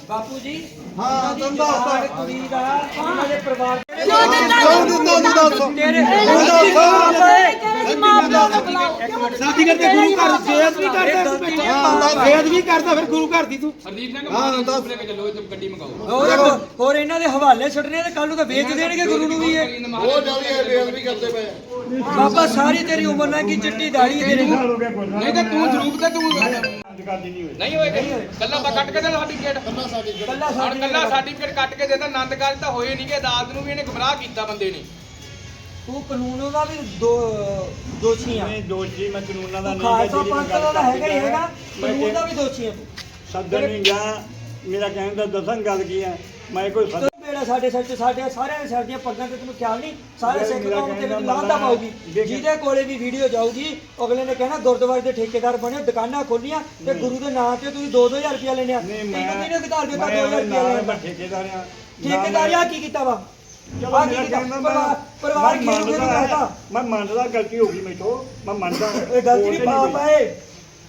ਬਾਪੂ ਜੀ ਹਾਂ ਦੰਦਾ ਹੁੰਦਾ ਕੁੜੀ ਦਾ ਉਹਨਾਂ ਦੇ ਪਰਿਵਾਰ ਕਿਉਂ ਦਿੰਦਾ ਤੂੰ ਦੱਸ ਤੇਰੇ ਤੂੰ ਦੱਸ ਸਾਡੀ ਕਰਕੇ ਗੁਰੂ ਘਰ ਬੇਦ ਵੀ ਕਰਦਾ ਸੀ ਬੈਠਾ ਬੇਦ ਵੀ ਕਰਦਾ ਫਿਰ ਗੁਰੂ ਘਰ ਦੀ ਤੂੰ ਹਰਦੀਪ ਸਿੰਘ ਹਾਂ ਦੱਸ ਲੈ ਕੇ ਚੱਲੋ ਇੱਥੇ ਗੱਡੀ ਮੰਗਾਓ ਹੋਰ ਹੋਰ ਇਹਨਾਂ ਦੇ ਹਵਾਲੇ ਛੱਡਣੇ ਤੇ ਕੱਲ ਨੂੰ ਤਾਂ ਵੇਚ ਦੇਣਗੇ ਗੁਰੂ ਨੂੰ ਵੀ ਇਹ ਉਹ ਜਾਲੀ ਹੈ ਬੇਲ ਵੀ ਕਰਦੇ ਪਏ ਬਾਬਾ ਸਾਰੀ ਤੇਰੀ ਉਮਰ ਨਾਲ ਕੀ ਚਿੱਟੀ ਦਾੜੀ ਤੇਰੀ ਨਹੀਂ ਤਾਂ ਤੂੰ ਸਰੂਪ ਤੇ ਤੂੰ ਅੱਜ ਕਰਦੀ ਨਹੀਂ ਹੋਈ। ਨਹੀਂ ਹੋਏ ਕੱਲਾ ਬਾ ਕੱਟ ਕੇ ਦੇ ਸਰਟੀਫਿਕੇਟ ਕੱਲਾ ਹੁਣ ਕੱਲਾ ਸਰਟੀਫਿਕੇਟ ਕੱਟ ਕੇ ਦੇਦਾ ਆਨੰਦ ਕਾਰਜ ਤਾਂ ਹੋਏ ਨਹੀਂਗੇ ਅਦਾਲਤ ਨੂੰ ਵੀ ਇਹਨੇ ਗੁੰਮਰਾਹ ਕੀਤਾ ਬੰਦੇ ਨੇ। ਤੂੰ ਕਾਨੂੰਨ ਦਾ ਵੀ ਦੋ ਦੋਸ਼ੀ ਆ। ਮੈਂ ਦੋਸ਼ੀ ਮੈਂ ਕਾਨੂੰਨਾਂ ਦਾ ਤੂੰ ਨਹੀਂ ਖਾਲਸਾ ਪੰਥ ਦਾ ਤਾਂ ਹੈਗਾ ਹੀ ਹੈਗਾ। ਕਾਨੂੰਨ ਦਾ ਵੀ ਦੋਸ਼ੀ ਆ ਤੂੰ। ਸੱਦਣ ਨਹੀਂ ਗਿਆ ਮੇਰਾ ਕਹਿਣ ਦਾ ਦੱਸਾਂ ਗੱਲ ਕੀ ਹੈ ਮੈਂ ਕੋਈ ਬੇੜਾ ਸਾਡੇ ਸਿਰ ਸਾਡੇ ਸਾਰਿਆਂ ਦੇ ਸਿਰ ਦੀਆਂ ਪੱਗਾਂ ਤੇ ਤੈਨੂੰ ਖਿਆਲ ਨਹੀਂ ਸਾਰੇ ਸਿੱਖ ਕੌਮ ਤੇ ਵੀ ਲਾਂਦਾ ਪਾਉਗੀ ਜਿਹਦੇ ਕੋਲੇ ਵੀ ਵੀਡੀਓ ਜਾਊਗੀ ਅਗਲੇ ਨੇ ਕਹਿਣਾ ਗੁਰਦੁਆਰੇ ਦੇ ਠੇਕੇਦਾਰ ਬਣੇ ਦੁਕਾਨਾਂ ਖੋਲੀਆਂ ਤੇ ਗੁਰੂ ਦੇ ਨਾਂ ਤੇ ਤੁਸੀਂ 2-2000 ਰੁਪਇਆ ਲੈਣੇ ਆ। ਨਹੀਂ ਤੈਨੂੰ ਕਿਹਨੇ ਅਧਿਕਾਰ ਦਿੱਤਾ ਮੈਂ 2000 ਰੁਪਇਆ ਲੈਣ ਦਾ ਮੈਂ ਠੇਕੇਦਾਰ ਆ। ਠੇਕੇਦਾਰ ਆ ਕੀ ਕੀਤਾ ਵਾ? ਚਲੋ ਆਹ ਕੀ ਮੇਰਾ ਕੀਤਾ? ਕਹਿਣਾ ਪਰਿਵਾਰ ਪਰਿਵਾਰ ਮੈਂ ਮੰਨਦਾ ਕਰਦਾ ਮੈਂ ਮੰਨਦਾ ਗਲਤੀ ਹੋ ਗਈ ਮੈਥੋਂ। ਮੈਂ ਮੰਨਦਾ ਇਹ ਗਲਤੀ ਨਹੀਂ ਪਾਪ ਆਏ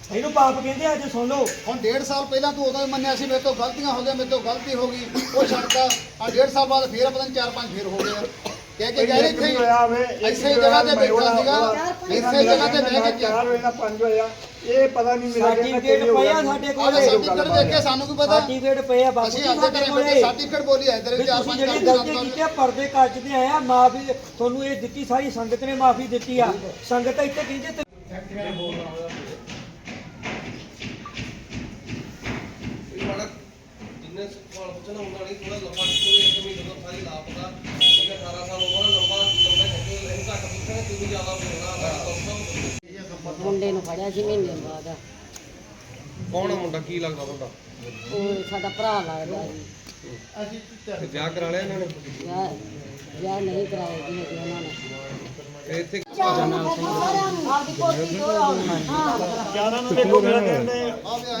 ਇਹਨੂੰ ਪਾਪ ਕਹਿੰਦੇ ਆ ਜੇ ਸੁਣ ਲਓ। ਹੁਣ ਡੇਢ ਸਾਲ ਪਹਿਲਾਂ ਤੂੰ ਉਦੋਂ ਹੀ ਮੰਨਿਆ ਸੀ ਮੇਰੇ ਤੋਂ ਗਲਤੀਆਂ ਹੋ ਗਈਆਂ ਮੇਰੇ ਤੋਂ ਗਲਤੀ ਹੋ ਗਈ ਉਹ ਛੱਡਦਾ ਆ ਡੇਢ ਸਾਲ ਬਾਅਦ ਫੇਰ ਪਤਾ ਨਹੀਂ ਚਾਰ ਪੰਜ ਫੇਰ ਹੋ ਗਏ ਆ। ਕਹਿ ਕੇ ਗਏ ਇੱਥੇ। ਹੀ ਹੋਇਆ ਵੇ ਇਸੇ ਜਗ੍ਹਾ ਤੇ ਬੈਠਾ ਸੀਗਾ ਇਸੇ ਜਗ੍ਹਾ ਤੇ ਬਹਿ ਕੇ ਚਾਰ ਨਾ ਪੰਜ ਹੋਇਆ। ਇਹ ਪਤਾ ਨਹੀਂ ਮੇਰਾ ਸਰਟੀਫਿਕੇਟ ਪਏ ਆ ਸਾਡੇ ਕੋਲੇ। ਸਰਟੀਫਿਕੇਟ ਦੇਖ ਕੇ ਸਾਨੂੰ ਕੀ ਪਤਾ? ਸਰਟੀਫਿਕੇਟ ਪਏ ਆ ਬਾਪੂ ਅਸੀਂ ਜੀ ਸਾਡੇ ਕੋਲੇ ਸਰਟੀਫਿਕੇਟ ਬੋਲੀ ਆ ਇੱਧਰ ਚਾਰ ਪੰਜ ਜਿਹੜੀ ਗਲਤੀ ਕੀਤੀ ਆ ਪਰਦੇ ਕੱਜਦੇ ਆਏ ਆ ਮਾਫੀ ਤੁਹਾਨੂੰ ਇਹ ਦਿੱਤੀ ਸਾਰੀ ਸੰਗਤ ਨੇ ਮਾਫੀ ਦਿੱਤੀ ਆ। ਸੰਗਤ ਇੱਥੇ ਕਹਿੰਦੇ ਤੇ ਜਿੰਨੇ ਸਵਾਲ ਪੁੱਛਣਾ ਉਹਨਾਂ ਨੇ ਥੋੜਾ ਲੰਬਾ ਕੋਈ ਇੱਕ ਮਹੀਨੇ ਤੋਂ ਸਾਰੀ ਲਾਪਤਾ ਠੀਕ ਹੈ 18 ਸਾਲ ਉਮਰ ਲੰਬਾ ਲੰਬਾ ਚੱਕੇ ਨਹੀਂ ਘੱਟ ਪੁੱਛਣਾ ਤੂੰ ਵੀ ਜ਼ਿਆਦਾ ਬੋਲਣਾ ਮੁੰਡੇ ਨੂੰ ਫੜਿਆ ਸੀ ਮਹੀਨੇ ਬਾਅਦ। ਕੌਣ ਆ ਮੁੰਡਾ? ਕੀ ਲੱਗਦਾ ਤੁਹਾਡਾ? ਉਹ ਸਾਡਾ ਭਰਾ ਲੱਗਦਾ ਜੀ ਤੇ ਵਿਆਹ ਕਰਾ ਲਿਆ ਇਹਨਾਂ ਨੇ? ਵਿਆਹ ਨਹੀਂ ਕਰਾਇਆ ਜੀ ਉਹਨਾਂ ਨੇ। ਤੇ ਇੱਥੇ ਆਪਦੀ ਕੋਠੀ ਦੋਰਾ ਹਾਂ ਚਾਰਾਂ ਨੂੰ ਦੇਖੋ ਮੇਰਾ ਕਹਿੰਦੇ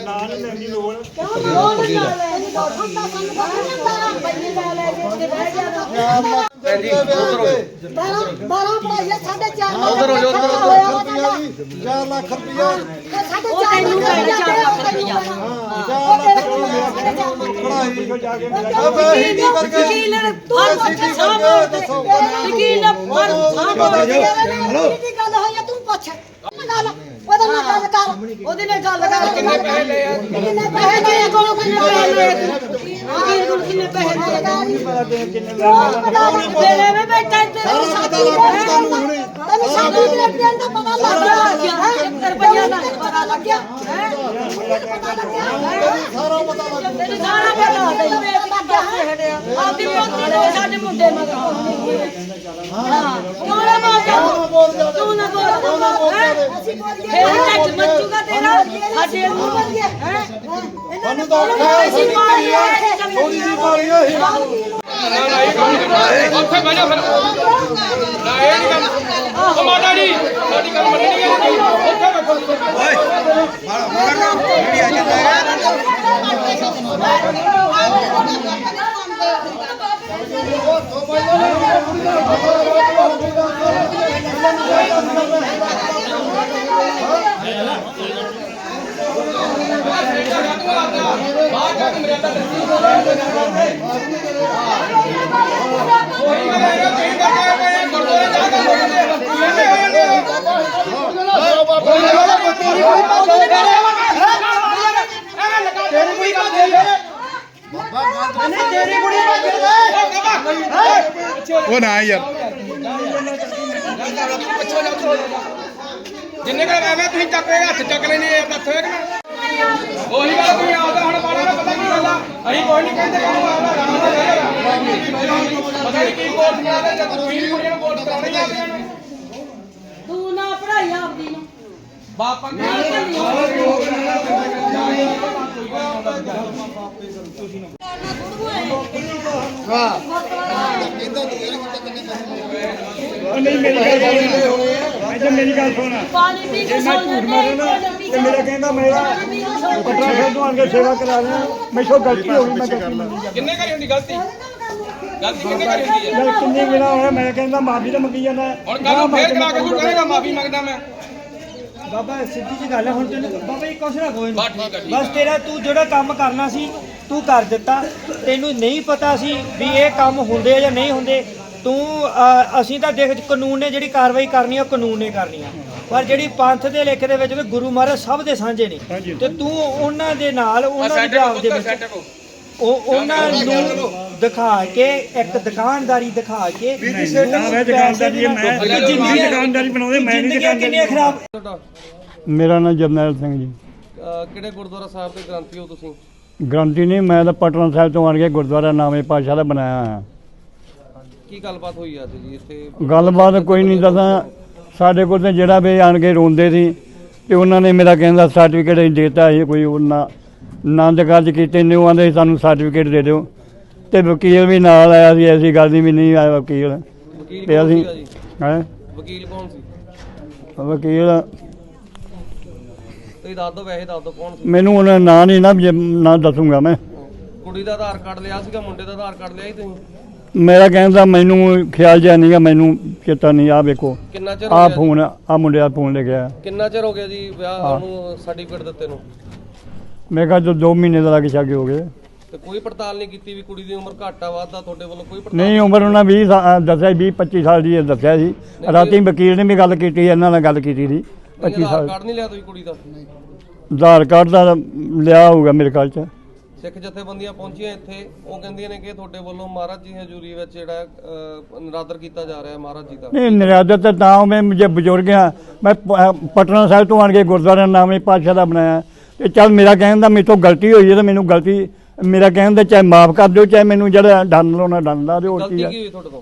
ਨਾਂ ਨਹੀਂ ਲੈਣ ਦੀ ਲੋੜ ਉਹ ਨਹੀਂ ਨਾਲ ਲੈ ਨਹੀਂ ਲੋੜ ਹੁੰਦਾ ਸਾਨੂੰ ਪਤਾ ਨਹੀਂ ਹੁੰਦਾ ਬੰਨੇ ਲੈ ਲੈ ਕੇ ਉੱਥੇ ਬਹਿ ਜਾ ਭੈਣ ਜੀ ਉਧਰ ਹੋ ਜਾਓ। ਬਾਰਾਂ ਬਾਰਾਂ ਪਾਈਆ ਸਾਢੇ ਚਾਰ ਲੱਖ ਉੱਧਰ ਹੋ ਜਾਓ, ਉੱਧਰ ਹੋ ਜਾਓ। ਹੋਇਆ ਵਾ ਸਾਡਾ। 4 ਲੱਖ ਰੁਪਇਆ ਇਹ ਸਾਢੇ ਚਾਰ ਲੱਖ ਚਾਰ ਲੱਖ ਰੁਪਇਆ ਹਾਂ ਉਹਦੇ ਨਾਲ ਗੱਲ ਕਰ ਕਿੰਨੇ ਪੈਸੇ ਲਏ? ਆ ਕਿੰਨੇ ਪੈਸੇ ਤੇਰੇ ਕੋਲੋਂ ਕਿੰਨੇ ਪੈਸੇ ਲਏ। ਵਕੀਲ ਕੋਲ ਕਿੰਨੇ ਪੈਸੇ ਲਏ। ਕਿੰਨੇ ਮੇਰੇ ਵਿੱਚ ਬੈਠਾ ਤੇ ਸਾਰਾ ਪਤਾ ਲੱਗ ਗਿਆ ਤੁਹਾਨੂੰ ਹੁਣੇ। ਤੈਨੂੰ ਸਾਡੀ ਲੈਣ ਦਾ ਪਤਾ ਲੱਗ ਗਿਆ ਹੈ ਰੁਪਈਆ ਦਾ ਪਤਾ ਲੱਗ ਗਿਆ ਹੈ ਪਤਾ ਲੱਗਿਆ ਸਾਰਾ ਪਤਾ ਲੱਗ ਗਿਆ ਤੈਨੂੰ ਸਾਰਾ ਪਤਾ ਲੱਗ ਗਿਆ। ਹੈ ਆਪਦੀ ਪੋਤੀ ਨੂੰ ਸਾਡੇ ਮੁੰਡੇ ਮਗਰ ਹਾਂ। ਕਿਉਂ ਨਾ ਬੋਲ ਜਾ ਤੂੰ ਨਾ ਬੋਲ ਤੂੰ ਨਾ ਬੋਲ ਅਸੀਂ ਬੋਲ ਗਏ ਫੇਰ ਟੱਚ ਮੱਚੂਗਾ ਤੇਰਾ। ਸਾਡੇ ਨੂੰ ਬੋਲ ਗਿਆ ਹੈ ਸਾਨੂੰ ਤਾਂ ਔਖਾ ਅਸੀਂ ਮਾਰੀ ਹੈ ਥੋੜੀ ਜਿਹੀ ਮਾਰੀ ਹੈ ਇਹ ਨਾ ਨਾ ਇਹ ਕੰਮ ਨਹੀਂ ਉੱਥੇ ਬਹਿ ਜਾ ਫਿਰ। ਨਾ ਇਹ ਨਹੀਂ ਕੰਮ ਉਹ ਮਾਤਾ ਜੀ ਸਾਡੀ ਗੱਲ ਮੰਨਣੀ ਹੈ ਜੀ ਉੱਥੇ ਬੈਠੋ ਬਾਹਰ ਜਾ ਕੇ ਮਰਿਆਦਾ ਦੱਸੀ ਕੋਈ ਗੱਲ ਨਹੀਂ ਤੁਸੀਂ ਕਰਕੇ ਪਏ ਗੁਰਦੁਆਰੇ ਜਾ ਕੇ ਕਹਿੰਦੇ ਹੋ ਜਾਂਦੇ ਤੇਰੀ ਕੁੜੀ ਕਾ ਦੇ ਤੇਰੀ ਕੁੜੀ ਉਹ ਨਾ ਯਾਰ। ਜਿੰਨੇ ਕਰ ਐਵੇਂ ਤੁਸੀਂ ਚੱਕੇ ਹੱਥ ਚੱਕ ਲੈਣੇ ਇਹ ਦੱਸੋ ਇੱਕ ਉਹੀ ਗੱਲ ਤੁਸੀਂ ਆਉਂਦਾ ਹੁਣ ਬਾੜਾ ਦਾ ਪਤਾ ਕੀ ਗੱਲ ਆ ਅਸੀਂ ਕੋਈ ਨਹੀਂ ਕਹਿੰਦੇ ਇਹਨੂੰ ਆਉਂਦਾ ਪਤਾ ਨਹੀਂ ਕੀ ਕੋਰਟ ਆ ਰਹੇ ਜਦ ਵੀਰ ਕੁੜੀਆਂ ਨੂੰ ਕੋਰਟ ਕਰਾਉਣੀ ਗਈਆਂ ਨੇ। ਤੂੰ ਨਾ ਪੜਾਈ ਆਪਦੀ ਨੂੰ। ਬਾਪਾ ਨਹੀਂ ਮੇਰੀ ਗੱਲ ਸੁਣ ਇੱਥੇ ਮੇਰੀ ਗੱਲ ਸੁਣ ਪਾਣੀ ਪੀ ਕੇ ਸੌ ਝੂਠ ਜਾਂਦੇ ਤੇ ਮੇਰਾ ਕਹਿੰਦਾ ਮੇਰਾ ਪਟਨਾ ਸਾਹਿਬ ਤੋਂ ਆ ਕੇ ਸੇਵਾ ਕਰਾ ਰਿਹਾ ਮੈਥੋਂ ਗਲਤੀ ਹੋ ਗਈ ਮੈਂ ਗਲਤੀ? ਮੰਨੀ ਕਿੰਨੇ ਕਰੀ ਹੁੰਦੀ ਗਲਤੀ? ਗਲਤੀ ਕਿੰਨੇ ਕਰੀ ਹੁੰਦੀ ਹੈ? ਯਾਰ ਕਿੰਨੇ ਵੇਲਾ ਹੋਇਆ ਮੈਂ ਕਹਿੰਦਾ ਮਾਫੀ ਤਾਂ ਮੰਗੀ ਜਾਂਦਾ। ਹੁਣ ਕੱਲ ਨੂੰ ਫੇਰ ਕਰਾ ਕੇ ਤੂੰ ਕਹੇਗਾ ਮਾਫੀ ਮੰਗਦਾ ਮੈਂ। ਬਾਬਾ ਸਿੱਧੀ ਜੀ ਗੱਲ ਹੈ ਹੁਣ ਤੈਨੂੰ ਬਾਬਾ ਜੀ ਕੁਛ ਨਾ ਕੋਈ ਬਸ ਠੀਕ ਆ ਠੀਕ ਬਸ ਤੇਰਾ ਤੂੰ ਜਿਹੜਾ ਕੰਮ ਕਰਨਾ ਸੀ ਤੂੰ ਕਰ ਦਿੱਤਾ। ਤੈਨੂੰ ਨਹੀਂ ਪਤਾ ਸੀ ਵੀ ਇਹ ਕੰਮ ਹੁੰਦੇ ਆ ਜਾਂ ਨਹੀਂ ਹੁੰਦੇ। ਤੂੰ ਅਸੀਂ ਤਾਂ ਦੇਖ ਕਾਨੂੰਨ ਨੇ ਜਿਹੜੀ ਕਾਰਵਾਈ ਕਰਨੀ ਆ ਉਹ ਕਾਨੂੰਨ ਨੇ ਕਰਨੀ ਆ। ਪਰ ਜਿਹੜੀ ਪੰਥ ਦੇ ਲੇਖ ਦੇ ਵਿੱਚ ਵੀ ਗੁਰੂ ਮਹਾਰਾਜ ਸਭ ਦੇ ਸਾਂਝੇ ਨੇ। ਤੇ ਤੂੰ ਉਹਨਾਂ ਦੇ ਨਾਲ ਉਹਨਾਂ ਦੀ ਜਾਬ ਦੇ ਵਿੱਚ ਉਹ ਉਹਨਾਂ ਨੂੰ ਦਿਖਾ ਕੇ ਇੱਕ ਦੁਕਾਨਦਾਰੀ ਦਿਖਾ ਕੇ ਆ ਮੈਂ ਦੁਕਾਨਦਾਰੀ ਮੈਂ ਜਿੰਦਗੀ ਦੁਕਾਨਦਾਰੀ ਬਣਾਉਂਦੇ ਮੈਂ ਨਹੀਂ ਜ਼ਿੰਦਗੀਆਂ ਕਿੰਨੀਆਂ ਦੁਕਾਨਦਾਰੀ ਖਰਾਬ ਤੁਹਾਡਾ ਮੇਰਾ ਨਾਮ ਜਰਨੈਲ ਸਿੰਘ ਜੀ। ਅਹ ਕਿਹੜੇ ਗੁਰਦੁਆਰਾ ਸਾਹਿਬ ਦੇ ਗ੍ਰੰਥੀ ਹੋ ਤੁਸੀਂ? ਗਰੰਟੀ ਨਹੀਂ ਮੈਂ ਤਾਂ ਪਟਨਾ ਸਾਹਿਬ ਤੋਂ ਆਣ ਕੇ ਗੁਰਦੁਆਰਾ ਨਾਵੇਂ ਪਾਸ਼ਾ ਦਾ ਬਣਾਇਆ ਹਾਂ ਕੀ ਗੱਲਬਾਤ ਹੋਈ ਅੱਜ ਜੀ ਇੱਥੇ? ਗੱਲਬਾਤ ਕੋਈ ਨਹੀਂ ਦੱਸਾਂ। ਸਾਡੇ ਕੋਲ ਤੇ ਜਿਹੜਾ ਵੀ ਆਣ ਕੇ ਰੋਂਦੇ ਸੀ ਤੇ ਉਹਨਾਂ ਨੇ ਮੇਰਾ ਕਹਿੰਦਾ ਸਰਟੀਫਿਕੇਟ ਅਸੀਂ ਦੇਤਾ ਸੀ ਕੋਈ ਉਹਨਾਂ ਆਨੰਦ ਕਾਰਜ ਕੀਤੇ ਨੇ ਉਹ ਆਂਦੇ ਸਾਨੂੰ ਸਰਟੀਫਿਕੇਟ ਦੇ ਦਿਓ। ਤੇ ਵਕੀਲ ਵੀ ਨਾਲ ਆਇਆ ਸੀ ਐਸੀ ਗੱਲ ਨਹੀਂ ਵੀ ਨਹੀਂ ਆਇਆ ਵਕੀਲ। ਤੇ ਅਸੀਂ ਹੈ? ਵਕੀਲ ਕੌਣ ਸੀ? ਵਕੀਲ। ਤੁਸੀਂ ਦੱਸ ਦਿਓ ਵੈਸੇ ਦੱਸ ਦਿਓ ਕੌਣ ਸੀ? ਮੈਨੂੰ ਉਹਨਾਂ ਨਾਂ ਨਹੀਂ ਨਾ ਨਾਂ ਦੱਸੂਗਾ ਮੈਂ। ਕੁੜੀ ਦਾ ਆਧਾਰ ਕਾਰਡ ਲਿਆ ਸੀਗਾ ਮੁੰਡੇ ਦਾ ਆਧਾਰ ਕਾਰਡ ਲਿਆ ਸੀ ਤੁਸੀਂ? ਮੇਰਾ ਕਹਿੰਦਾ ਮੈਨੂੰ ਖਿਆਲ ਜਿਹਾ ਨਹੀਂਗਾ ਮੈਨੂੰ ਚੇਤਾ ਨਹੀਂ ਆ ਵੇਖੋ। ਕਿੰਨਾ ਚਿਰ ਹੋ ਆ ਗਿਆ? ਫੋਨ ਆ ਦਾ ਫੋਨ ਲੈ ਗਿਆ ਕਿੰਨਾ ਚਿਰ ਹੋ ਗਿਆ ਜੀ ਵਿਆਹ ਨੂੰ ਸਰਟੀਫਿਕੇਟ ਦਿੱਤੇ ਨੂੰ? ਮੈਂ ਕਿਹਾ ਜੋ 2 ਮਹੀਨੇ ਦਾ ਲੱਗ ਛਾਗੇ ਹੋ ਗਏ। ਤੇ ਕੋਈ ਪੜਤਾਲ ਨਹੀਂ ਕੀਤੀ ਵੀ ਕੁੜੀ ਦੀ ਉਮਰ ਘੱਟ ਆ ਵੱਧ ਆ ਤੁਹਾਡੇ ਵੱਲੋਂ ਕੋਈ ਪੜਤਾਲ? ਨਹੀਂ ਉਮਰ ਉਹਨਾਂ 20 ਸਾ- ਦੱਸਿਆ 20 25 ਸਾਲ ਦੀ ਹੈ ਦੱਸਿਆ ਸੀ। ਰਾਤੀ ਵਕੀਲ ਨੇ ਵੀ ਗੱਲ ਕੀਤੀ ਇਹਨਾਂ ਨਾਲ ਗੱਲ ਕੀਤੀ ਸੀ 25 ਆਧਾਰ ਸਾਲ। ਕਾਰਡ ਨਹੀਂ ਲਿਆ ਤੁਸੀਂ ਕੁੜੀ ਦਾ? ਆਧਾਰ ਕਾਰਡ ਦਾ ਲਿਆ ਹੋਊਗਾ ਮੇਰੇ ਖਿਆਲ ਚ। ਸਿੱਖ ਜਥੇਬੰਦੀਆਂ ਪਹੁੰਚੀਆਂ ਇੱਥੇ ਉਹ ਕਹਿੰਦੀਆਂ ਨੇ ਕਿ ਤੁਹਾਡੇ ਵੱਲੋਂ ਮਹਾਰਾਜ ਜੀ ਹਜ਼ੂਰੀ ਵਿੱਚ ਜਿਹੜਾ ਨਿਰਾਦਰ ਕੀਤਾ ਜਾ ਰਿਹਾ ਹੈ ਮਹਾਰਾਜ ਜੀ ਦਾ। ਨਹੀਂ ਨਿਰਾਦਤ ਤਾਂ ਤਾਂ ਮੈਂ ਜੇ ਬਜ਼ੁਰਗ ਹਾਂ ਮੈਂ ਪਟਨਾ ਸਾਹਿਬ ਤੋਂ ਆਣ ਕੇ ਗੁਰਦੁਆਰਾ ਨਾਮੇ ਪਾਤਸ਼ਾਹ ਦਾ ਬਣਾਇਆ। ਤੇ ਚੱਲ ਮੇਰਾ ਕਹਿਣ ਦਾ ਮੇਥੋਂ ਗਲਤੀ ਹੋਈ ਹੈ ਤਾਂ ਮੈਨੂੰ ਗਲਤੀ ਮੇਰਾ ਕਹਿਣ ਦਾ ਚਾਹੇ ਮਾਫ ਕਰ ਦਿਓ ਚਾਹੇ ਮੈਨੂੰ ਜਿਹੜਾ ਡੰਨ ਲਾਉਣਾ ਡੰਨ ਲਾ ਦਿਓ ਗਲਤੀ ਕੀ ਹੋਈ ਤੁਹਾਡੇ ਤੋਂ?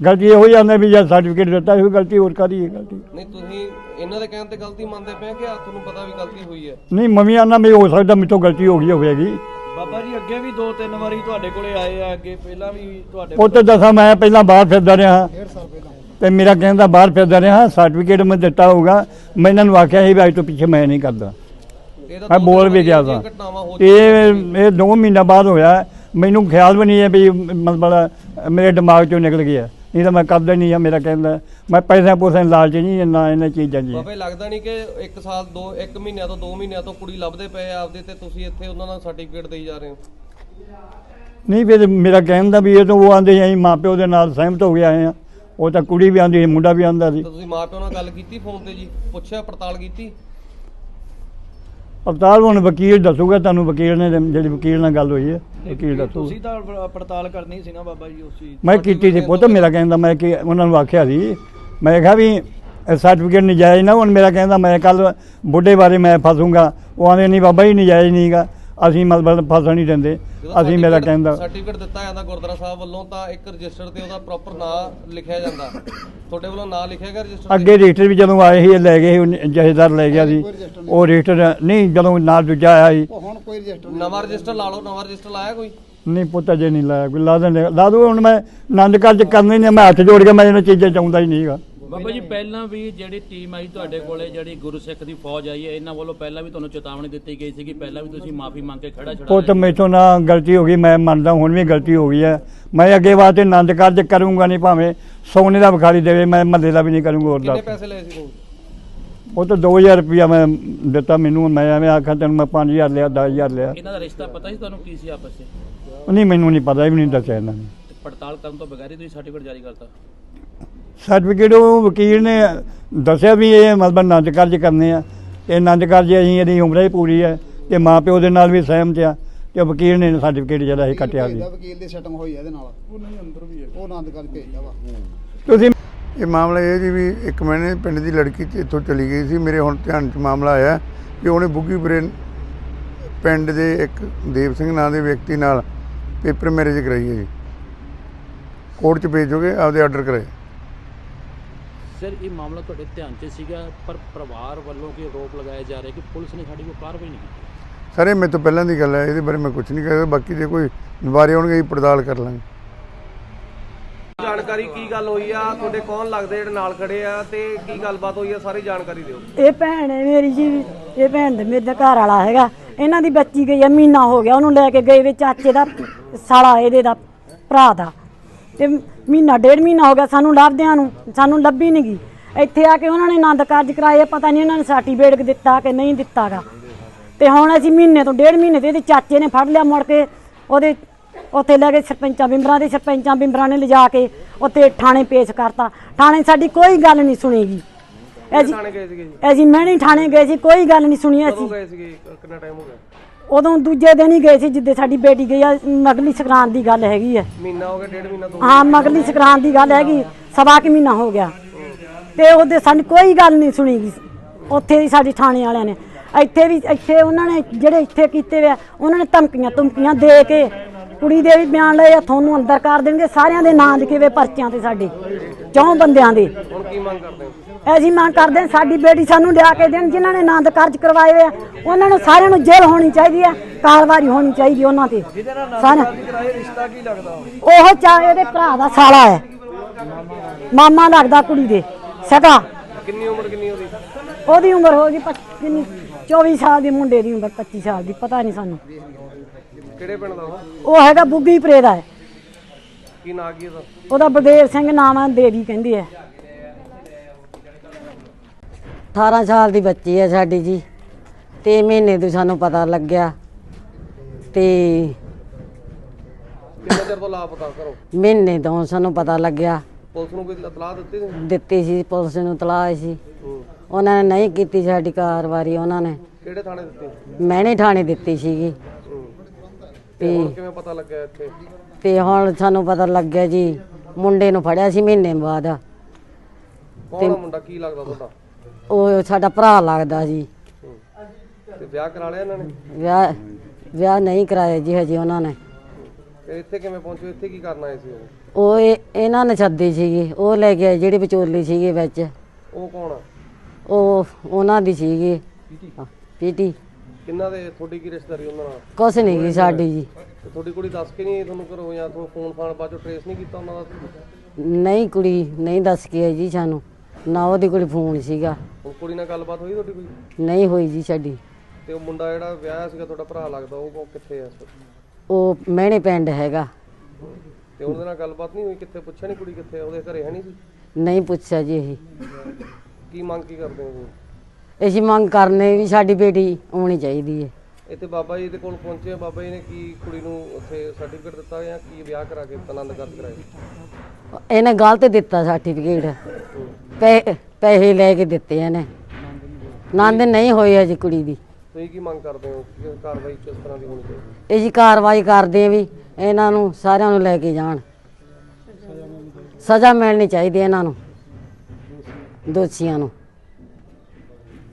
ਗਲਤੀ ਇਹੋ ਆਉਂਦਾ ਵੀ ਜੇ ਸਰਟੀਫਿਕੇਟ ਦਿੱਤਾ ਇਹੋ ਗਲਤੀ ਹੋਰ ਕਾਦੀ ਹੈ ਗਲਤੀ। ਨਹੀਂ ਤੁਸੀਂ ਇਹਨਾਂ ਦੇ ਕਹਿਣ ਤੇ ਗਲਤੀ ਮੰਨਦੇ ਪਏ ਕਿ ਤੁਹਾਨੂੰ ਪਤਾ ਵੀ ਗਲਤੀ ਹੋਈ ਹੈ? ਨਹੀਂ ਮੰਮੀ ਆਨਾ ਵੀ ਹੋ ਸਕਦਾ ਮੇਥੋਂ ਗਲਤੀ ਹੋ ਗਈ ਹੋਵੇਗੀ। ਬਾਬਾ ਜੀ ਅੱਗੇ ਵੀ ਦੋ ਤਿੰਨ ਵਾਰੀ ਤੁਹਾਡੇ ਕੋਲੇ ਆਏ ਆ ਅੱਗੇ ਪਹਿਲਾਂ ਵੀ ਤੁਹਾਡੇ ਉਹ ਤੇ ਦੱਸਾਂ ਮੈਂ ਪਹਿਲਾਂ ਬਾਹਰ ਫਿਰਦਾ ਰਿਹਾ। ਤੇ ਮੇਰਾ ਕਹਿੰਦਾ ਬਾਹਰ ਫਿਰਦਾ ਰਿਹਾ ਸਰਟੀਫਿਕੇਟ ਮੈਂ ਦਿੱਤਾ ਹੋਊਗਾ। ਮੈਂ ਇਹਨਾਂ ਨੂੰ ਆਖਿਆ ਸੀ ਵੀ ਅੱਜ ਤੋਂ ਪਿੱਛੇ ਮੈਂ ਨਹੀਂ ਕਰਦਾ। ਇਹ ਤਾਂ ਮੈਂ ਬੋਲ ਵੀ ਗਿਆ ਸਾਂ ਇਹ ਇਹ 2 ਮਹੀਨਾ ਬਾਅਦ ਹੋਇਆ। ਮੈਨੂੰ ਖਿਆਲ ਵੀ ਨਹੀਂ ਹੈ ਵੀ ਮਤਲਬ ਮੇਰੇ ਦਿਮਾਗ ਚੋਂ ਨਿਕਲ ਗਿਆ। ਨਹੀਂ ਤਾਂ ਮੈਂ ਕਰਦਾ ਨਹੀਂ ਆ ਮੇਰਾ ਕਹਿੰਦਾ। ਮੈਂ ਪੈਸੇ ਪੂਸੇ ਲਾਲਚ ਨਹੀਂ ਨਾ ਇਹਨਾਂ ਚੀਜ਼ਾਂ ਜੀ। ਬਾਬੇ ਲੱਗਦਾ ਨਹੀਂ ਕਿ 1 ਸਾਲ 2 1 ਮਹੀਨਿਆਂ ਤੋਂ 2 ਮਹੀਨਿਆਂ ਤੋਂ ਕੁੜੀ ਲੱਭਦੇ ਪਏ ਆ ਆਪਦੇ ਤੇ ਤੁਸੀਂ ਇੱਥੇ ਉਹਨਾਂ ਦਾ ਸਰਟੀਫਿਕੇਟ ਦੇਈ ਜਾ ਰਹੇ ਹੋ? ਨਹੀਂ ਫਿਰ ਮੇਰਾ ਕਹਿਣ ਦਾ ਵੀ ਇਹ ਤਾਂ ਉਹ ਆਂਦੇ ਅਸੀਂ ਮਾਪਿਓ ਦੇ ਨਾਲ ਸਹਿਮਤ ਹੋ ਗਏ ਆਏ ਆ ਉਹ ਤਾਂ ਕੁੜੀ ਵੀ ਆਂਦੀ ਮੁੰਡਾ ਵੀ ਆਂਦਾ ਸੀ। ਤੁਸੀਂ ਮਾਪਿਓ ਨਾਲ ਗੱਲ ਕੀਤੀ ਫੋਨ ਤੇ ਜੀ? ਪੁੱਛਿਆ ਪੜਤਾਲ ਕੀਤੀ? ਅਵਤਾਰ ਹੁਣ ਵਕੀਲ ਦੱਸੂਗਾ ਤੁਹਾਨੂੰ ਵਕੀਲ ਨੇ ਜਿਹੜੀ ਵਕੀਲ ਨਾਲ ਗੱਲ ਹੋਈ ਹੈ ਵਕੀਲ ਦੱਸੂਗਾ। ਤੁਸੀਂ ਤਾਂ ਪ- ਪੜਤਾਲ ਕਰਨੀ ਸੀ ਨਾ ਬਾਬਾ ਜੀ ਉਸ ਚੀਜ਼ ਮੈਂ ਕੀਤੀ ਸੀ ਪੁੱਤ ਮੇਰਾ ਕਹਿੰਦਾ ਮੈਂ ਕਿ ਉਹਨਾਂ ਨੂੰ ਆਖਿਆ ਸੀ। ਮੈਂ ਕਿਹਾ ਵੀ ਸਰਟੀਫਿਕੇਟ ਨਜਾਇਜ਼ ਨਾ ਹੁਣ ਮੇਰਾ ਕਹਿੰਦਾ ਮੈਂ ਕੱਲ ਬੁੱਢੇ ਬਾਰੇ ਮੈਂ ਫਸੂੰਗਾ ਉਹ ਆਂਦੇ ਨਹੀਂ ਬਾਬਾ ਜੀ ਨਜਾਇਜ਼ ਨਹੀਂਗਾ ਅਸੀਂ ਮਤਲਬ ਫਸਣ ਨਹੀਂ ਦਿੰਦੇ। ਅਸੀਂ ਮੇਰਾ ਕਹਿੰਦਾ ਸਰਟੀਫਿਕੇਟ ਦਿੱਤਾ ਜਾਂਦਾ ਗੁਰਦੁਆਰਾ ਸਾਹਿਬ ਵੱਲੋਂ ਤਾਂ ਇੱਕ ਰਜਿਸਟਰ ਤੇ ਉਹਦਾ ਪ੍ਰੋਪਰ ਨਾਂ ਲਿਖਿਆ ਜਾਂਦਾ। ਤੁਹਾਡੇ ਵੱਲੋਂ ਨਾਂ ਲਿਖਿਆ ਗਿਆ ਰਜਿਸਟਰ ਅੱਗੇ ਰਜਿਸਟਰ ਵੀ ਜਦੋਂ ਆਏ ਸੀ ਇਹ ਲੈ ਗਏ ਸੀ ਜਹੇਦਾਰ ਲੈ ਗਿਆ ਸੀ। ਉਹ ਰਜਿਸਟਰ ਨਹੀਂ ਜਦੋਂ ਨਾਲ ਦੂਜਾ ਆਇਆ ਸੀ। ਹੁਣ ਕੋਈ ਰਜਿਸਟਰ ਨਵਾਂ ਰਜਿਸਟਰ ਲਾ ਲਓ ਨਵਾਂ ਰਜਿਸਟਰ ਲਾਇਆ ਕੋਈ? ਨਹੀਂ ਪੁੱਤ ਅਜੇ ਨਹੀਂ ਲਾਇਆ ਕੋਈ। ਲਾ ਦੇਣੇ ਲਾ ਦੋ ਹੁਣ ਮੈਂ ਆਨੰਦ ਕਾਰਜ ਕਰਨੇ ਨੇ ਮੈਂ ਹੱਥ ਜੋੜ ਕੇ ਮੈਂ ਇਹਨਾਂ ਚੀਜ਼ਾਂ ਚਾਹੁੰਦਾ ਹੀ ਨਹੀਂਗਾ ਬਾਬਾ ਜੀ ਪਹਿਲਾਂ ਵੀ ਜਿਹੜੀ ਟੀਮ ਆਈ ਤੁਹਾਡੇ ਕੋਲੇ ਜਿਹੜੀ ਗੁਰਸਿੱਖ ਦੀ ਫੌਜ ਆਈ ਹੈ ਇਹਨਾਂ ਵੱਲੋਂ ਪਹਿਲਾਂ ਵੀ ਤੁਹਾਨੂੰ ਚੇਤਾਵਨੀ ਦਿੱਤੀ ਗਈ ਸੀ ਕਿ ਪਹਿਲਾਂ ਵੀ ਤੁਸੀਂ ਮਾਫੀ ਮੰਗ ਕੇ ਖੜਾ ਛੜਾ ਪੁੱਤ ਮੈਥੋਂ ਨਾ ਗਲਤੀ ਹੋ ਗਈ ਮੈਂ ਮੰਨਦਾ ਹੁਣ ਵੀ ਗਲਤੀ ਹੋ ਗਈ ਹੈ। ਮੈਂ ਅੱਗੇ ਵਾਸਤੇ ਆਨੰਦ ਕਾਰਜ ਕਰੂੰਗਾ ਨਹੀਂ ਭਾਵੇਂ ਸੋਨੇ ਦਾ ਵਿਖਾਰੀ ਦੇਵੇ ਮੈਂ ਮੱਲੇ ਦਾ ਵੀ ਨਹੀਂ ਕਰੂੰਗਾ ਹੋਰ ਕਿੰਨੇ ਦੱਸ ਪੈਸੇ ਲਏ ਸੀ ਉਹ ਤਾਂ 2000 ਰੁਪਇਆ ਮੈਂ ਦਿੱਤਾ ਮੈਨੂੰ ਮੈਂ ਐਵੇਂ ਆਖਾਂ ਤੈਨੂੰ ਮੈਂ 5000 ਲਿਆ 10000 ਲਿਆ। ਇਹਨਾਂ ਦਾ ਰਿਸ਼ਤਾ ਪਤਾ ਸੀ ਤੁਹਾਨੂੰ ਕੀ ਸੀ ਆਪਸ ਵਿੱਚ ਨਹੀਂ ਮੈਨੂੰ ਨਹੀਂ ਪਤਾ ਇਹ ਵੀ ਨਹੀਂ ਦੱਸਿਆ ਇਹਨਾਂ ਨੇ। ਤੇ ਪੜਤਾਲ ਕਰਨ ਤੋਂ ਬਗੈਰ ਹੀ ਤੁਸੀਂ ਸਰਟੀਫਿਕੇਟ ਜਾਰੀ ਕਰਤਾ। ਸਰਟੀਫਿਕੇਟ ਉਹ ਵਕੀਲ ਨੇ ਦੱਸਿਆ ਵੀ ਇਹ ਮਤਲਬ ਆਨੰਦ ਕਾਰਜ ਕਰਨੇ ਆ। ਤੇ ਆਨੰਦ ਕਾਰਜ ਅਸੀਂ ਇਹਦੀ ਉਮਰ ਹੀ ਪੂਰੀ ਹੈ ਤੇ ਮਾਂ ਪਿਓ ਦੇ ਨਾਲ ਵੀ ਸਹਿਮਤ ਆ ਤੇ ਵਕੀਲ ਨੇ ਸਰਟੀਫਿਕੇਟ ਜਿਹੜਾ ਅਸੀਂ ਕੱਟਿਆ ਸੀ ਵਕੀਲ ਦੀ ਸੈਟਿੰਗ ਹੋਈ ਹੈ ਇਹਦੇ ਨਾਲ। ਉਹ ਨਹੀਂ ਅੰਦਰ ਵੀ ਹੈ ਉਹ ਆਨੰਦ ਕਰ ਭੇਜਦਾ ਵਾ। ਤੁਸੀਂ ਇਹ ਮਾਮਲਾ ਇਹ ਜੀ ਵੀ ਇੱਕ ਮਹੀਨੇ ਪਿੰਡ ਦੀ ਲੜਕੀ ਤੇ ਇੱਥੋਂ ਚਲੀ ਗਈ ਸੀ। ਮੇਰੇ ਹੁਣ ਧਿਆਨ 'ਚ ਮਾਮਲਾ ਆਇਆ ਕਿ ਉਹਨੇ ਬੁੱਗੀਪੁਰੇ ਪਿੰਡ ਦੇ ਇੱਕ ਦੇਵ ਸਿੰਘ ਨਾਂ ਦੇ ਵਿਅਕਤੀ ਨਾਲ ਪੇਪਰ ਮੈਰਿਜ ਕਰਾਈ ਹੈ ਜੀ। ਕੋਰਟ 'ਚ ਭੇਜੋਗੇ ਆਪਦੇ ਆਰਡਰ ਕਰੇ ਸਰ ਇਹ ਮਾਮਲਾ ਤੁਹਾਡੇ ਧਿਆਨ 'ਚ ਸੀਗਾ ਪਰ ਪਰਿਵਾਰ ਵੱਲੋਂ ਕਿ ਆਰੋਪ ਲਗਾਇਆ ਜਾ ਰਿਹਾ ਕਿ ਪੁਲਿਸ ਨੇ ਸਾਡੀ ਕੋਈ ਕਾਰਵਾਈ ਨਹੀਂ ਕੀਤੀ? ਸਰ ਇਹ ਮੇਰੇ ਤੋਂ ਪਹਿਲਾਂ ਦੀ ਗੱਲ ਹੈ ਇਹਦੇ ਬਾਰੇ ਮੈਂ ਕੁਝ ਨਹੀਂ ਕਹਿ ਸਕਦਾ ਬਾਕੀ ਜੇ ਕੋਈ ਨਿਵਾਰੇ ਹੋਣਗੇ ਅਸੀਂ ਪੜਤਾਲ ਕਰ ਲਾਂਗੇ। ਜਾਣਕਾਰੀ ਕੀ ਗੱਲ ਹੋਈ ਆ? ਤੁਹਾਡੇ ਕੌਣ ਲੱਗਦੇ ਜਿਹੜੇ ਨਾਲ ਖੜੇ ਆ ਤੇ ਕੀ ਗੱਲਬਾਤ ਹੋਈ ਆ ਸਾਰੀ ਜਾਣਕਾਰੀ ਦਿਓ। ਇਹ ਭੈਣ ਹੈ ਮੇਰੀ ਜੀ ਇਹ ਭੈਣ ਦੇ ਮੇਰੇ ਦਾ ਘਰ ਵਾਲਾ ਹੈਗਾ। ਇਹਨਾਂ ਦੀ ਬੱਚੀ ਗਈ ਹੈ ਮਹੀਨਾ ਹੋ ਗਿਆ ਉਹਨੂੰ ਲੈ ਕੇ ਗਏ ਵੇ ਚਾਚੇ ਦਾ ਸਾਲਾ ਇਹਦੇ ਦਾ ਭਰਾ ਦਾ। ਤੇ ਮਹੀਨਾ ਡੇਢ ਮਹੀਨਾ ਹੋ ਗਿਆ ਸਾਨੂੰ ਲੱਭਦਿਆਂ ਨੂੰ ਸਾਨੂੰ ਲੱਭੀ ਨਹੀਂ ਗਈ। ਇੱਥੇ ਆ ਕੇ ਉਹਨਾਂ ਨੇ ਆਨੰਦ ਕਾਰਜ ਕਰਾਏ ਪਤਾ ਨਹੀਂ ਉਹਨਾਂ ਨੇ ਸਰਟੀਫਿਕੇਟ ਦਿੱਤਾ ਕਿ ਨਹੀਂ ਦਿੱਤਾਗਾ। ਤੇ ਹੁਣ ਅਸੀਂ ਮਹੀਨੇ ਤੋਂ ਡੇਢ ਮਹੀਨੇ ਤੇ ਇਹਦੇ ਚਾਚੇ ਨੇ ਫੜ ਲਿਆ ਮੁੜ ਕੇ ਉਹਦੇ ਉੱਥੇ ਲੈ ਕੇ ਸਰਪੰਚਾਂ ਬਿੰਬਰਾਂ ਦੇ ਸਰਪੰਚਾਂ ਬਿੰਬਰਾਂ ਨੇ ਲਿਜਾ ਕੇ ਉੱਥੇ ਥਾਣੇ ਪੇਸ਼ ਕਰਤਾ। ਥਾਣੇ ਸਾਡੀ ਕੋਈ ਗੱਲ ਨਹੀਂ ਸੁਣੀਗੀ। ਅਸੀਂ ਥਾਣੇ ਗਏ ਸੀਗੇ ਜੀ? ਅਸੀਂ ਮਹਿਣੀ ਥਾਣੇ ਗਏ ਸੀ ਕੋਈ ਗੱਲ ਨਹੀਂ ਸੁਣੀ ਅਸੀਂ। ਗਏ ਸੀਗੇ? ਕਿੰਨਾ ਟਾਈਮ ਹੋ ਗਿਆ? ਉਦੋਂ ਦੂਜੇ ਦਿਨ ਹੀ ਗਏ ਸੀ ਜਿੱਦੇ ਸਾਡੀ ਬੇਟੀ ਗਈ ਆ ਮਗਲੀ ਸੰਕਰਾਂਤ ਦੀ ਗੱਲ ਹੈਗੀ ਹੈ ਮਹੀਨਾ ਹੋ ਗਿਆ ਡੇਢ ਮਹੀਨਾ ਦੋ ਹਾਂ ਮਗਲੀ ਸੰਕਰਾਂਤ ਦੀ ਗੱਲ ਹੈਗੀ ਸਵਾ ਕਿ ਮਹੀਨਾ ਹੋ ਗਿਆ। ਤੇ ਉਹਦੇ ਸਾਨੂੰ ਕੋਈ ਗੱਲ ਨਹੀਂ ਸੁਣੀ ਗਈ। ਉੱਥੇ ਦੀ ਸਾਡੀ ਥਾਣੇ ਵਾਲਿਆਂ ਨੇ। ਇੱਥੇ ਵੀ ਇੱਥੇ ਉਹਨਾਂ ਨੇ ਜਿਹੜੇ ਇੱਥੇ ਕੀਤੇ ਵੇ ਆ, ਉਹਨਾਂ ਨੇ ਧਮਕੀਆਂ ਧਮਕੀਆਂ ਦੇ ਕੇ ਕੁੜੀ ਦੇ ਵੀ ਬਿਆਨ ਲਏ ਆ ਤੁਹਾਨੂੰ ਅੰਦਰ ਕਰ ਦੇਣਗੇ ਸਾਰਿਆਂ ਦੇ ਨਾਂ ਲਿਖੇ ਵੇ ਪਰਚਿਆਂ ਤੇ ਸਾਡੇ। ਚੌਂ ਬੰਦਿਆਂ ਦੇ। ਹੁਣ ਕੀ ਮੰਗ ਕਰਦੇ ਹੋ? ਅਸੀਂ ਮੰਗ ਕਰਦੇ ਹਾਂ ਸਾਡੀ ਬੇਟੀ ਸਾਨੂੰ ਲਿਆ ਕੇ ਦੇਣ ਜਿਨ੍ਹਾਂ ਨੇ ਆਨੰਦ ਕਾਰਜ ਕਰਵਾਏ ਹੋਏ ਆ। ਉਹਨਾਂ ਨੂੰ ਸਾਰਿਆਂ ਨੂੰ ਜੇਲ੍ਹ ਹੋਣੀ ਚਾਹੀਦੀ ਹੈ ਕਾਰਵਾਈ ਹੋਣੀ ਚਾਹੀਦੀ ਉਹਨਾਂ ਤੇ ਸਾਰਿਆਂ ਕਰਾਏ ਰਿਸ਼ਤਾ ਕੀ ਲੱਗਦਾ? ਉਹ ਚਾਹੇ ਇਹਦੇ ਭਰਾ ਦਾ ਸਾਲਾ ਹੈ। ਮਾਮਾ ਲੱਗਦਾ ਕੁੜੀ ਦੇ ਸਗਾ। ਕਿੰਨੀ ਉਮਰ ਕਿੰਨੀ ਉਹਦੀ? ਉਹਦੀ ਉਮਰ ਹੋ ਗਈ ਪੱਚ- ਕਿੰਨੀ? 24 ਸਾਲ ਦੀ ਮੁੰਡੇ ਦੀ ਉਮਰ 25 ਸਾਲ ਦੀ ਪਤਾ ਨਹੀਂ ਸਾਨੂੰ। ਕਿਹੜੇ ਪਿੰਡ ਦਾ ਉਹ? ਉਹ ਹੈਗਾ ਬੁੱਗੀ ਪਰੇ ਦਾ ਹੈ। ਕੀ ਨਾਂ ਕੀ ਉਹਦਾ ਉਹਦਾ ਬਲਦੇਵ ਸਿੰਘ ਨਾਮ ਹੈ ਦੇਵੀ ਕਹਿੰਦੀ ਹੈ। 18 ਸਾਲ ਦੀ ਬੱਚੀ ਹੈ ਸਾਡੀ ਜੀ। ਤੇ ਮਹੀਨੇ ਤੋਂ ਸਾਨੂੰ ਪਤਾ ਲੱਗਿਆ। ਤੇ ਕਿੰਨੇ ਚਿਰ ਤੋਂ ਲਾਪਤਾ ਕਰੋ? ਮਹੀਨੇ ਤੋਂ ਸਾਨੂੰ ਪਤਾ ਲੱਗਿਆ। ਪੁਲਿਸ ਨੂੰ ਕੋਈ ਇਤਲਾਹ ਦਿੱਤੀ ਸੀ? ਦਿੱਤੀ ਸੀ ਪੁਲਿਸ ਨੂੰ ਤਲਾਹ ਸੀ। ਹੂੰ। ਉਹਨਾਂ ਨੇ ਨਹੀਂ ਕੀਤੀ ਸਾਡੀ ਕਾਰਵਾਈ ਉਹਨਾਂ ਨੇ ਕਿਹੜੇ ਥਾਣੇ ਦਿੱਤੀ? ਮੈਨੇ ਥਾਣੇ ਦਿੱਤੀ ਸੀਗੀ। ਤੇ ਹੁਣ ਕਿਵੇਂ ਪਤਾ ਲੱਗਿਆ ਇੱਥੇ? ਤੇ ਹੁਣ ਸਾਨੂੰ ਪਤਾ ਲੱਗਿਆ ਜੀ ਮੁੰਡੇ ਨੂੰ ਫੜਿਆ ਸੀ ਮਹੀਨੇ ਬਾਅਦ। ਕੌਣ ਆ ਮੁੰਡਾ? ਕੀ ਲੱਗਦਾ ਤੁਹਾਡਾ? ਉਹ ਸਾਡਾ ਭਰਾ ਲੱਗਦਾ ਜੀ। ਤੇ ਵਿਆਹ ਕਰਾ ਲਿਆ ਇਹਨਾਂ ਨੇ? ਵਿਆਹ ਵਿਆਹ ਨਹੀਂ ਕਰਾਇਆ ਜੀ ਹਜੇ ਉਹਨਾਂ ਨੇ। ਤੇ ਇੱਥੇ ਕਿਵੇਂ ਪਹੁੰਚੇ? ਇੱਥੇ ਕੀ ਕਰਨ ਆਏ ਸੀ ਉਹ? ਉਹ ਇਹ- ਇਹਨਾਂ ਨੇ ਸੱਦੀ ਸੀਗੀ। ਉਹ ਲੈ ਕੇ ਆਏ ਜਿਹੜੀ ਵਿਚੋਲੀ ਸੀਗੀ ਵਿੱਚ। ਉਹ ਕੌਣ ਆ? ਉਹ ਉਹਨਾਂ ਦੀ ਸੀਗੀ। ਪੀਟੀ ਕਿੰਨਾ ਦੇ ਤੁਹਾਡੀ ਕੀ ਰਿਸ਼ਤੇਦਾਰੀ ਉਹਨਾਂ ਨਾਲ? ਕੁਛ ਨਹੀਂ ਗਈ ਸਾਡੀ ਜੀ। ਤੇ ਤੁਹਾਡੀ ਕੁੜੀ ਦੱਸ ਕੇ ਨਹੀਂ ਤੁਹਾਨੂੰ ਘਰੋਂ ਜਾਂ ਤੁਹਾਨੂੰ ਫੋਨ ਫਾਨ ਬਾਅਦ ਚੋਂ ਟ੍ਰੇਸ ਨਹੀਂ ਕੀਤਾ ਉਹਨਾਂ ਦਾ? ਨਹੀਂ ਕੁੜੀ ਨਹੀਂ ਦੱਸ ਕੇ ਆਈ ਜੀ ਸਾਨੂੰ। ਨਾ ਉਹਦੀ ਕੋਲ ਫੋਨ ਸੀਗਾ। ਹੁਣ ਕੁੜੀ ਨਾਲ ਗੱਲਬਾਤ ਹੋਈ ਤੁਹਾਡੀ ਕੋਈ? ਨਹੀਂ ਹੋਈ ਜੀ ਸਾਡੀ। ਤੇ ਉਹ ਮੁੰਡਾ ਜਿਹੜਾ ਵਿਆਹਿਆ ਸੀਗਾ ਤੁਹਾਡਾ ਭਰਾ ਲੱਗਦਾ ਉਹ ਉਹ ਕਿੱਥੇ ਆ ਉਹ ਮਹਿਣੇ ਪਿੰਡ ਹੈਗਾ। ਤੇ ਉਹਦੇ ਨਾਲ ਗੱਲਬਾਤ ਨਹੀਂ ਹੋਈ? ਕਿੱਥੇ ਪੁੱਛਿਆ ਨਹੀਂ ਕੁੜੀ ਕਿੱਥੇ ਆ? ਉਹਦੇ ਘਰੇ ਹੈ ਨਹੀਂ ਸੀ? ਨਹੀਂ ਪੁੱਛਿਆ ਜੀ ਇਹ। ਕੀ ਮੰਗ ਕੀ ਕਰਦੇ ਹੋ ਤੁਸੀਂ? ਅਸੀਂ ਮੰਗ ਕਰਨੇ ਵੀ ਸਾਡੀ ਬੇਟੀ ਆਉਣੀ ਚਾਹੀਦੀ ਹੈ। ਇੱਥੇ ਬਾਬਾ ਜੀ ਦੇ ਕੋਲ ਪਹੁੰਚੇ ਆ, ਬਾਬਾ ਜੀ ਨੇ ਕੀ ਕੁੜੀ ਨੂੰ ਉੱਥੇ ਸਰਟੀਫਿਕੇਟ ਦਿੱਤਾ ਜਾਂ ਕੀ ਵਿਆਹ ਕਰਾ ਕੇ ਆਨੰਦ ਕਾਰਜ ਕਰਾਇਆ? ਇਹਨੇ ਗਲਤ ਦਿੱਤਾ ਸਰਟੀਫਿਕੇਟ ਪੈਸੇ ਲੈ ਕੇ ਦਿੱਤੇ ਇਹਨੇ। ਨੰਦ ਨਹੀਂ ਹੋਈ ਅਜੇ ਕੁੜੀ ਦੀ। ਤੁਸੀਂ ਕੀ ਮੰਗ ਕਰਦੇ ਹੋ? ਕਿ ਕਾਰਵਾਈ ਕਿਸ ਤਰ੍ਹਾਂ ਦੀ ਹੋਣੀ ਚਾਹੀਦੀ? ਅਸੀਂ ਕਾਰਵਾਈ ਕਰਦੇ ਹਾਂ ਵੀ ਇਹਨਾਂ ਨੂੰ ਸਾਰਿਆਂ ਨੂੰ ਲੈ ਕੇ ਜਾਣ। ਸਜ਼ਾ ਮਿਲਣੀ ਚਾਹੀਦੀ ਇਹਨਾਂ ਨੂੰ। ਦੋਸ਼ੀਆਂ ਨੂੰ।